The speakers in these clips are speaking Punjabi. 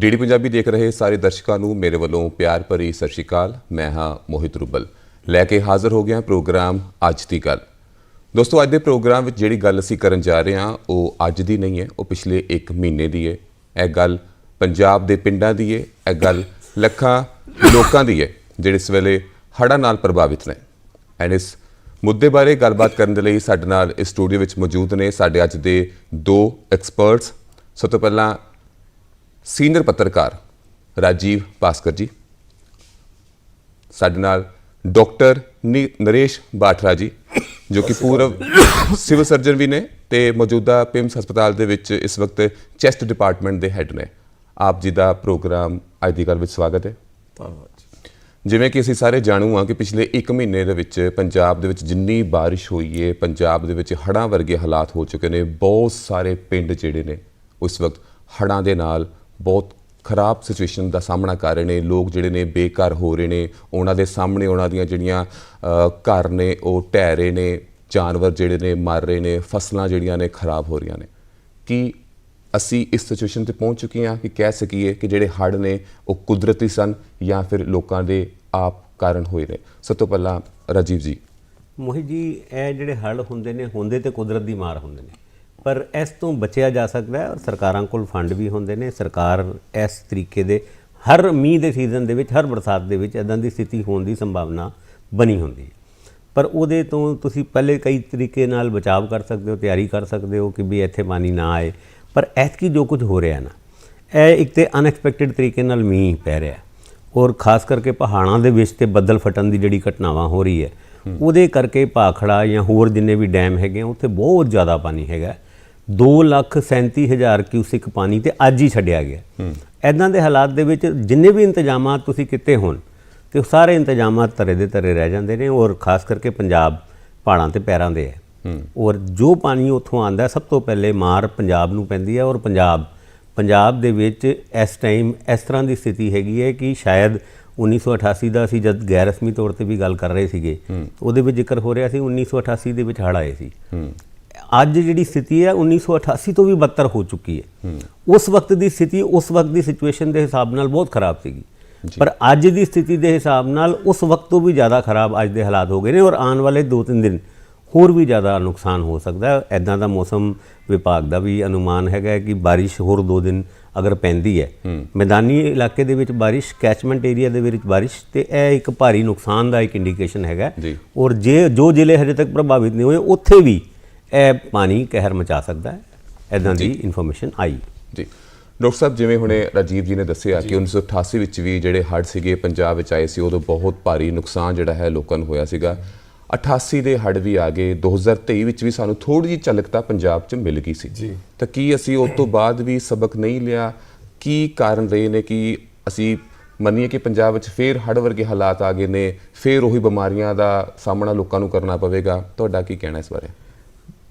ਡੀਡੀ ਪੰਜਾਬੀ ਦੇਖ ਰਹੇ ਸਾਰੇ ਦਰਸ਼ਕਾਂ ਨੂੰ ਮੇਰੇ ਵੱਲੋਂ ਪਿਆਰ ਭਰੀ ਸਤਿ ਸ਼੍ਰੀ ਅਕਾਲ। ਮੈਂ ਹਾਂ ਮੋਹਿਤ ਰੁਬਲ। ਲੈ ਕੇ ਹਾਜ਼ਰ ਹੋ ਗਿਆ ਪ੍ਰੋਗਰਾਮ ਅੱਜ ਦੀ ਗੱਲ। ਦੋਸਤੋ, ਅੱਜ ਦੇ ਪ੍ਰੋਗਰਾਮ ਵਿੱਚ ਜਿਹੜੀ ਗੱਲ ਅਸੀਂ ਕਰਨ ਜਾ ਰਹੇ ਹਾਂ, ਉਹ ਅੱਜ ਦੀ ਨਹੀਂ ਹੈ, ਉਹ ਪਿਛਲੇ 1 ਮਹੀਨੇ ਦੀ ਹੈ। ਇਹ ਗੱਲ ਪੰਜਾਬ ਦੇ ਪਿੰਡਾਂ ਦੀ ਹੈ, ਇਹ ਗੱਲ ਲੱਖਾਂ ਲੋਕਾਂ ਦੀ ਹੈ, ਜਿਹੜੇ ਇਸ ਵੇਲੇ ਹੜ੍ਹਾਂ ਨਾਲ ਪ੍ਰਭਾਵਿਤ ਨੇ। ਐਂਡ ਇਸ ਮੁੱਦੇ ਬਾਰੇ ਗੱਲਬਾਤ ਕਰਨ ਦੇ ਲਈ ਸਾਡੇ ਨਾਲ ਇਸ ਸਟੂਡੀਓ ਵਿੱਚ ਮੌਜੂਦ ਨੇ ਸਾਡੇ ਅੱਜ ਦੇ ਦੋ ਐਕਸਪਰਟਸ ਸਭ ਤੋਂ ਪਹਿਲਾਂ ਸੀਨੀਅਰ ਪੱਤਰਕਾਰ ਰਾਜੀਵ ਭਾਸਕਰ ਜੀ। ਸਾਡੇ ਨਾਲ ਡਾਕਟਰ ਨਰੇਸ਼ ਬਾਠਰਾ ਜੀ ਜੋ ਕਿ ਪੂਰਵ ਸਿਵਲ ਸਰਜਨ ਵੀ ਨੇ ਤੇ ਮੌਜੂਦਾ ਪਿਮਸ ਹਸਪਤਾਲ ਦੇ ਵਿੱਚ ਇਸ ਵਕਤ ਚੈਸਟ ਡਿਪਾਰਟਮੈਂਟ ਦੇ ਹੈੱਡ ਨੇ। ਆਪ ਜੀ ਦਾ ਪ੍ਰੋਗਰਾਮ ਅੱਜ ਦੀ ਗੱਲ ਵਿੱਚ ਸਵਾਗਤ ਹੈ। ਧੰਨਵਾਦ ਜਿਵੇਂ ਕਿ ਅਸੀਂ ਸਾਰੇ ਜਾਣੂ ਹਾਂ ਕਿ ਪਿਛਲੇ 1 ਮਹੀਨੇ ਦੇ ਵਿੱਚ ਪੰਜਾਬ ਦੇ ਵਿੱਚ ਜਿੰਨੀ ਬਾਰਿਸ਼ ਹੋਈ ਹੈ ਪੰਜਾਬ ਦੇ ਵਿੱਚ ਹੜ੍ਹਾਂ ਵਰਗੇ ਹਾਲਾਤ ਹੋ ਚੁੱਕੇ ਨੇ। ਬਹੁਤ ਸਾਰੇ ਪਿੰਡ ਜਿਹੜੇ ਨੇ ਉਸ ਵਕਤ ਹੜ੍ਹਾਂ ਦੇ ਨਾਲ ਬਹੁਤ ਖਰਾਬ ਸਿਚੁਏਸ਼ਨ ਦਾ ਸਾਹਮਣਾ ਕਰ ਰਹੇ ਨੇ। ਲੋਕ ਜਿਹੜੇ ਨੇ ਬੇਘਰ ਹੋ ਰਹੇ ਨੇ। ਉਹਨਾਂ ਦੇ ਸਾਹਮਣੇ ਉਹਨਾਂ ਦੀਆਂ ਜਿਹੜੀਆਂ ਘਰ ਨੇ, ਉਹ ਢਹਿ ਰਹੇ ਨੇ। ਜਾਨਵਰ ਜਿਹੜੇ ਨੇ ਮਰ ਰਹੇ ਨੇ। ਫਸਲਾਂ ਜਿਹੜੀਆਂ ਨੇ ਖਰਾਬ ਹੋ ਰਹੀਆਂ ਨੇ। ਕੀ ਅਸੀਂ ਇਸ ਸਿਚੁਏਸ਼ਨ ਤੇ ਪਹੁੰਚ ਚੁੱਕੇ ਹਾਂ ਕਿ ਕਹਿ ਸਕੀਏ ਕਿ ਜਿਹੜੇ ਹੜ੍ਹ ਨੇ, ਉਹ ਕੁਦਰਤੀ ਸਨ ਜਾਂ ਫਿਰ ਲੋਕਾਂ ਦੇ ਆਪ ਕਾਰਨ ਹੋਏ ਨੇ? ਸਭ ਤੋਂ ਪਹਿਲਾਂ ਰਾਜੀਵ ਜੀ। ਮੋਹਿਤ ਜੀ, ਇਹ ਜਿਹੜੇ ਹੜ੍ਹ ਹੁੰਦੇ ਨੇ, ਹੁੰਦੇ ਤੇ ਕੁਦਰਤ ਦੀ ਮਾਰ ਹੁੰਦੇ ਨੇ। ਪਰ ਇਸ ਤੋਂ ਬਚਿਆ ਜਾ ਸਕਦਾ ਹੈ ਔਰ ਸਰਕਾਰਾਂ ਕੋਲ ਫੰਡ ਵੀ ਹੁੰਦੇ ਨੇ। ਸਰਕਾਰ ਇਸ ਤਰੀਕੇ ਦੇ ਹਰ ਮੀਂਹ ਦੇ ਸੀਜ਼ਨ ਦੇ ਵਿੱਚ ਹਰ ਬਰਸਾਤ ਦੇ ਵਿੱਚ ਇਦਾਂ ਦੀ ਸਥਿਤੀ ਹੋਣ ਦੀ ਸੰਭਾਵਨਾ ਬਣੀ ਹੁੰਦੀ ਹੈ। ਪਰ ਉਹਦੇ ਤੋਂ ਤੁਸੀਂ ਪਹਿਲੇ ਕਈ ਤਰੀਕੇ ਨਾਲ ਬਚਾਅ ਕਰ ਸਕਦੇ ਹੋ ਤਿਆਰੀ ਕਰ ਸਕਦੇ ਹੋ ਕਿ ਵੀ ਇੱਥੇ ਪਾਣੀ ਨਾ ਆਏ। ਪਰ ਐਤਕੀ ਜੋ ਕੁਝ ਹੋ ਰਿਹਾ ਨਾ ਇਹ ਇੱਕ ਤੇ ਅਨਐਕਸਪੈਕਟਿਡ ਤਰੀਕੇ ਨਾਲ ਮੀਂਹ ਪੈ ਰਿਹਾ ਔਰ ਖਾਸ ਕਰਕੇ ਪਹਾੜਾਂ ਦੇ ਵਿੱਚ ਤੇ ਬੱਦਲ ਫਟਣ ਦੀ ਜਿਹੜੀ ਘਟਨਾਵਾਂ ਹੋ ਰਹੀ ਹੈ ਉਹਦੇ ਕਰਕੇ ਭਾਖੜਾ ਜਾਂ ਹੋਰ ਜਿੰਨੇ ਵੀ ਡੈਮ ਹੈਗੇ ਉੱਥੇ ਬਹੁਤ ਜ਼ਿਆਦਾ ਪਾਣੀ ਹੈਗਾ। 237000 ਕਿਊਸਿਕ ਪਾਣੀ ਤੇ ਅੱਜ ਹੀ ਛੱਡਿਆ ਗਿਆ। ਐਦਾਂ ਦੇ ਹਾਲਾਤ ਦੇ ਵਿੱਚ ਜਿੰਨੇ ਵੀ ਇੰਤਜ਼ਾਮਾਤ ਤੁਸੀਂ ਕੀਤੇ ਹੋਣ, ਤੇ ਉਹ ਸਾਰੇ ਇੰਤਜ਼ਾਮਾਤ ਤਰੇ ਦੇ ਤਰੇ ਰਹਿ ਜਾਂਦੇ ਨੇ, ਔਰ ਖਾਸ ਕਰਕੇ ਪੰਜਾਬ ਪਹਾੜਾਂ ਤੇ ਪੈਰਾਂ ਦੇ ਹੈ। ਔਰ ਜੋ ਪਾਣੀ ਉੱਥੋਂ ਆਂਦਾ ਸਭ ਤੋਂ ਪਹਿਲੇ ਮਾਰ ਪੰਜਾਬ ਨੂੰ ਪੈਂਦੀ ਹੈ, ਔਰ ਪੰਜਾਬ ਪੰਜਾਬ ਦੇ ਵਿੱਚ ਇਸ ਟਾਈਮ ਇਸ ਤਰ੍ਹਾਂ ਦੀ ਸਥਿਤੀ ਹੈਗੀ ਹੈ ਕਿ ਸ਼ਾਇਦ 1988 ਦਾ ਅਸੀਂ ਜਦ ਗੈਰ ਰਸਮੀ ਤੌਰ ਤੇ ਵੀ ਗੱਲ ਕਰ ਰਹੇ ਸੀਗੇ, ਉਹਦੇ ਵਿੱਚ ਜ਼ਿਕਰ ਹੋ ਰਿਹਾ ਸੀ 1988 ਦੇ ਵਿੱਚ ਹੜ੍ਹ ਆਏ ਸੀ। ਅੱਜ ਜਿਹੜੀ ਸਥਿਤੀ ਹੈ 1988 ਤੋਂ ਵੀ ਬੱਤਰ ਹੋ ਚੁੱਕੀ ਹੈ। ਉਸ ਵਕਤ ਦੀ ਸਥਿਤੀ ਉਸ ਵਕਤ ਦੀ ਸਿਚੁਏਸ਼ਨ ਦੇ ਹਿਸਾਬ ਨਾਲ ਬਹੁਤ ਖਰਾਬ ਸੀਗੀ। ਪਰ ਅੱਜ ਦੀ ਸਥਿਤੀ ਦੇ ਹਿਸਾਬ ਨਾਲ ਉਸ ਵਕਤ ਤੋਂ ਵੀ ਜ਼ਿਆਦਾ ਖਰਾਬ ਅੱਜ ਦੇ ਹਾਲਾਤ ਹੋ ਗਏ ਨੇ ਔਰ ਆਉਣ ਵਾਲੇ 2-3 ਦਿਨ ਹੋਰ ਵੀ ਜ਼ਿਆਦਾ ਨੁਕਸਾਨ ਹੋ ਸਕਦਾ ਹੈ। ਐਦਾਂ ਦਾ ਮੌਸਮ ਵਿਭਾਗ ਦਾ ਵੀ ਅਨੁਮਾਨ ਹੈਗਾ ਕਿ ਬਾਰਿਸ਼ ਹੋਰ 2 ਦਿਨ ਅਗਰ ਪੈਂਦੀ ਹੈ। ਮੈਦਾਨੀ ਇਲਾਕੇ ਦੇ ਵਿੱਚ ਬਾਰਿਸ਼ ਕੈਚਮੈਂਟ ਏਰੀਆ ਦੇ ਵਿੱਚ ਬਾਰਿਸ਼ ਤੇ ਇਹ ਇੱਕ ਭਾਰੀ ਨੁਕਸਾਨ ਦਾ ਇੱਕ ਇੰਡੀਕੇਸ਼ਨ ਹੈਗਾ। ਔਰ ਜੇ ਜੋ ਜ਼ਿਲ੍ਹੇ ਹਜੇ ਤੱਕ ਪ੍ਰਭਾਵਿਤ ਨਹੀਂ ਹੋਏ ਉੱਥੇ ਵੀ ਇਹ ਪਾਣੀ ਕਹਿਰ ਮਚਾ ਸਕਦਾ ਹੈ। ਐਦਾਂ ਦੀ ਇਨਫੋਰਮੇਸ਼ਨ ਆਈ। ਜੀ। ਡਾਕਟਰ ਸਾਹਿਬ ਜਿਵੇਂ ਹੁਣੇ ਰਾਜੀਵ ਜੀ ਨੇ ਦੱਸਿਆ ਕਿ 1988 ਵਿੱਚ ਵੀ ਜਿਹੜੇ ਹੜ੍ਹ ਸੀਗੇ ਪੰਜਾਬ ਵਿੱਚ ਆਏ ਸੀ ਉਦੋਂ ਬਹੁਤ ਭਾਰੀ ਨੁਕਸਾਨ ਜਿਹੜਾ ਹੈ ਲੋਕਾਂ ਨੂੰ ਹੋਇਆ ਸੀਗਾ। 88 ਦੇ ਹੜ੍ਹ ਵੀ ਆ ਗਏ 2023 ਵਿੱਚ ਵੀ ਸਾਨੂੰ ਥੋੜੀ ਜਿਹੀ ਝਲਕਤਾ ਪੰਜਾਬ 'ਚ ਮਿਲ ਗਈ ਸੀ। ਜੀ। ਤਾਂ ਕੀ ਅਸੀਂ ਉਸ ਤੋਂ ਬਾਅਦ ਵੀ ਸਬਕ ਨਹੀਂ ਲਿਆ? ਕੀ ਕਾਰਨ ਰਹੇ ਨੇ ਕਿ ਅਸੀਂ ਮੰਨੀਏ ਕਿ ਪੰਜਾਬ ਵਿੱਚ ਫੇਰ ਹੜ੍ਹ ਵਰਗੇ ਹਾਲਾਤ ਆ ਗਏ ਨੇ ਫੇਰ ਉਹੀ ਬਿਮਾਰੀਆਂ ਦਾ ਸਾਹਮਣਾ ਲੋਕਾਂ ਨੂੰ ਕਰਨਾ ਪਵੇਗਾ? ਤੁਹਾਡਾ ਕੀ ਕਹਿਣਾ ਇਸ ਬਾਰੇ?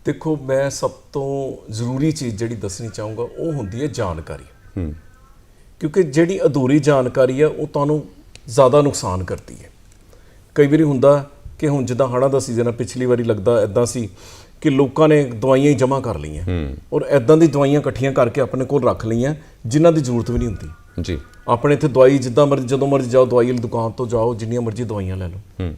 ਦੇਖੋ ਮੈਂ ਸਭ ਤੋਂ ਜ਼ਰੂਰੀ ਚੀਜ਼ ਜਿਹੜੀ ਦੱਸਣੀ ਚਾਹੂੰਗਾ ਉਹ ਹੁੰਦੀ ਹੈ ਜਾਣਕਾਰੀ। ਹੂੰ। ਕਿਉਂਕਿ ਜਿਹੜੀ ਅਧੂਰੀ ਜਾਣਕਾਰੀ ਹੈ ਉਹ ਤੁਹਾਨੂੰ ਜ਼ਿਆਦਾ ਨੁਕਸਾਨ ਕਰਦੀ ਹੈ। ਕਈ ਵਾਰੀ ਹੁੰਦਾ ਕਿ ਹੁਣ ਜਿੱਦਾਂ ਹੜ੍ਹਾਂ ਦਾ ਸੀਜ਼ਨ ਆ ਪਿਛਲੀ ਵਾਰੀ ਲੱਗਦਾ ਐਦਾਂ ਸੀ ਕਿ ਲੋਕਾਂ ਨੇ ਦਵਾਈਆਂ ਹੀ ਜਮ੍ਹਾਂ ਕਰ ਲਈਆਂ। ਔਰ ਐਦਾਂ ਦੀ ਦਵਾਈਆਂ ਇਕੱਠੀਆਂ ਕਰਕੇ ਆਪਣੇ ਕੋਲ ਰੱਖ ਲਈਆਂ ਜਿਨ੍ਹਾਂ ਦੀ ਜ਼ਰੂਰਤ ਵੀ ਨਹੀਂ ਹੁੰਦੀ। ਜੀ। ਆਪਣੇ ਇੱਥੇ ਦਵਾਈ ਜਿੱਦਾਂ ਮਰਜ਼ੀ ਜਦੋਂ ਮਰਜ਼ੀ ਜਾਓ ਦਵਾਈ ਵਾਲੀ ਦੁਕਾਨ ਤੋਂ ਜਾਓ ਜਿੰਨੀਆਂ ਮਰਜ਼ੀ ਦਵਾਈਆਂ ਲੈ ਲਓ। ਹੂੰ।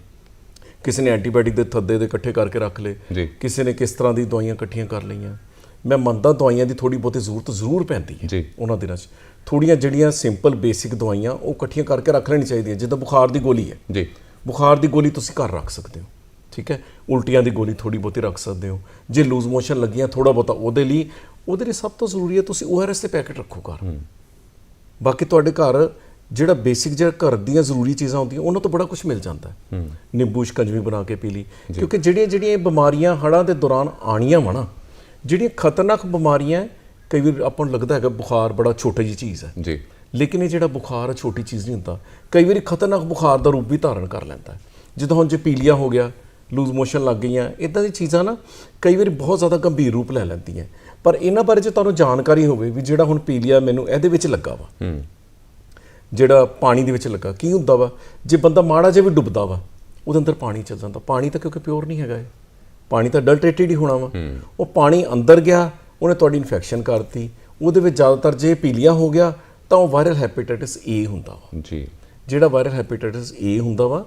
ਕਿਸੇ ਨੇ ਐਂਟੀਬਾਇਓਟਿਕ ਦੇ ਥੱਦੇ ਦੇ ਇਕੱਠੇ ਕਰਕੇ ਰੱਖ। ਲਏ ਕਿਸੇ ਨੇ ਕਿਸ ਤਰ੍ਹਾਂ ਦੀ ਦਵਾਈਆਂ ਇਕੱਠੀਆਂ ਕਰ ਲਈਆਂ। ਮੈਂ ਮੰਨਦਾ ਦਵਾਈਆਂ ਦੀ ਥੋੜੀ ਬਹੁਤੀ ਜ਼ਰੂਰਤ ਜ਼ਰੂਰ ਪੈਂਦੀ ਹੈ। ਉਹਨਾਂ ਦਿਨਾਂ 'ਚ। ਥੋੜੀਆਂ ਜਿਹੜੀਆਂ ਸਿੰਪਲ ਬੇਸਿਕ ਦਵਾਈਆਂ ਉਹ ਇਕੱਠੀਆਂ ਕਰਕੇ ਰੱਖ ਲੈਣੀ ਚਾਹੀਦੀਆਂ। ਜਿੱਦਾਂ ਬੁਖਾਰ ਦੀ ਗੋਲੀ ਹੈ। ਜੀ। ਬੁਖਾਰ ਦੀ ਗੋਲੀ ਤੁਸੀਂ ਘਰ ਰੱਖ ਸਕਦੇ ਹੋ ਠੀਕ ਹੈ? ਉਲਟੀਆਂ ਦੀ ਗੋਲੀ ਥੋੜੀ ਬਹੁਤੀ ਰੱਖ ਸਕਦੇ ਹੋ। ਜੇ ਲੂਜ਼ ਮੋਸ਼ਨ ਲੱਗੀਆਂ ਥੋੜਾ ਬਹੁਤਾ ਉਹਦੇ ਲਈ ਉਹਦੇ ਲਈ ਸਭ ਤੋਂ ਜ਼ਰੂਰੀ ਹੈ ਤੁਸੀਂ ORS ਦੇ ਪੈਕੇਟ ਰੱਖੋ ਘਰ। ਬਾਕੀ ਤੁਹਾਡੇ ਘਰ ਜਿਹੜਾ ਬੇਸਿਕ ਜਿਹੜਾ ਘਰ ਦੀਆਂ ਜ਼ਰੂਰੀ ਚੀਜ਼ਾਂ ਹੁੰਦੀਆਂ ਉਹਨਾਂ ਤੋਂ ਬੜਾ ਕੁਝ ਮਿਲ ਜਾਂਦਾ ਹੈ। ਨਿੰਬੂ ਸ਼ਿਕੰਜਵੀ ਬਣਾ ਕੇ ਪੀ ਲਈ। ਕਿਉਂਕਿ ਜਿਹੜੀਆਂ ਜਿਹੜੀਆਂ ਇਹ ਬਿਮਾਰੀਆਂ ਹੜ੍ਹਾਂ ਦੇ ਦੌਰਾਨ ਆਣੀਆਂ ਵਾ ਨਾ ਜਿਹੜੀਆਂ ਖਤਰਨਾਕ ਬਿਮਾਰੀਆਂ ਕਈ ਵਾਰ ਆਪਾਂ ਨੂੰ ਲੱਗਦਾ ਹੈਗਾ ਬੁਖਾਰ ਬੜਾ ਛੋਟੀ ਜੀ ਚੀਜ਼ ਹੈ। ਜੀ। ਲੇਕਿਨ ਇਹ ਜਿਹੜਾ ਬੁਖਾਰ ਹੈ ਛੋਟੀ ਚੀਜ਼ ਨਹੀਂ ਹੁੰਦਾ। ਕਈ ਵਾਰੀ ਖਤਰਨਾਕ ਬੁਖਾਰ ਦਾ ਰੂਪ ਵੀ ਧਾਰਨ ਕਰ ਲੈਂਦਾ ਹੈ। ਜਿੱਦਾਂ ਹੁਣ ਜੇ ਪੀਲੀਆ ਹੋ ਗਿਆ ਲੂਜ਼ ਮੋਸ਼ਨ ਲੱਗ ਗਈਆਂ ਇਦਾਂ ਦੀ ਚੀਜ਼ਾਂ ਨਾ ਕਈ ਵਾਰੀ ਬਹੁਤ ਜ਼ਿਆਦਾ ਗੰਭੀਰ ਰੂਪ ਲੈ ਲੈਂਦੀਆਂ ਪਰ ਇਹਨਾਂ ਬਾਰੇ ਜੇ ਤੁਹਾਨੂੰ ਜਾਣਕਾਰੀ ਹੋਵੇ ਵੀ ਜਿਹੜਾ ਹੁਣ ਪੀਲੀਆ ਮੈਨੂੰ ਇਹਦੇ ਵਿੱਚ ਲੱਗਾ ਵਾ ਹੂੰ। ਜਿਹੜਾ ਪਾਣੀ ਦੇ ਵਿੱਚ ਲੱਗਾ ਕੀ ਹੁੰਦਾ ਵਾ? ਜੇ ਬੰਦਾ ਮਾੜਾ ਜਿਹਾ ਵੀ ਡੁੱਬਦਾ ਵਾ ਉਹਦੇ ਅੰਦਰ ਪਾਣੀ ਚੱਲ ਜਾਂਦਾ। ਪਾਣੀ ਤਾਂ ਕਿਉਂਕਿ ਪਿਓਰ ਨਹੀਂ ਹੈਗਾ ਇਹ। ਪਾਣੀ ਤਾਂ ਅਡਲਟਰੇਟਡ ਹੀ ਹੋਣਾ ਵਾ। ਉਹ ਪਾਣੀ ਅੰਦਰ ਗਿਆ ਉਹਨੇ ਤੁਹਾਡੀ ਇਨਫੈਕਸ਼ਨ ਕਰਤੀ ਉਹਦੇ ਵਿੱਚ ਜ਼ਿਆਦਾਤਰ ਜੇ ਪੀਲੀਆ ਹੋ ਗਿਆ ਤਾਂ ਉਹ ਵਾਇਰਲ ਹੈਪੇਟਾਈਟਿਸ ਏ ਹੁੰਦਾ ਵਾ। ਜੀ। ਜਿਹੜਾ ਵਾਇਰਲ ਹੈਪੇਟਾਈਟਿਸ ਏ ਹੁੰਦਾ ਵਾ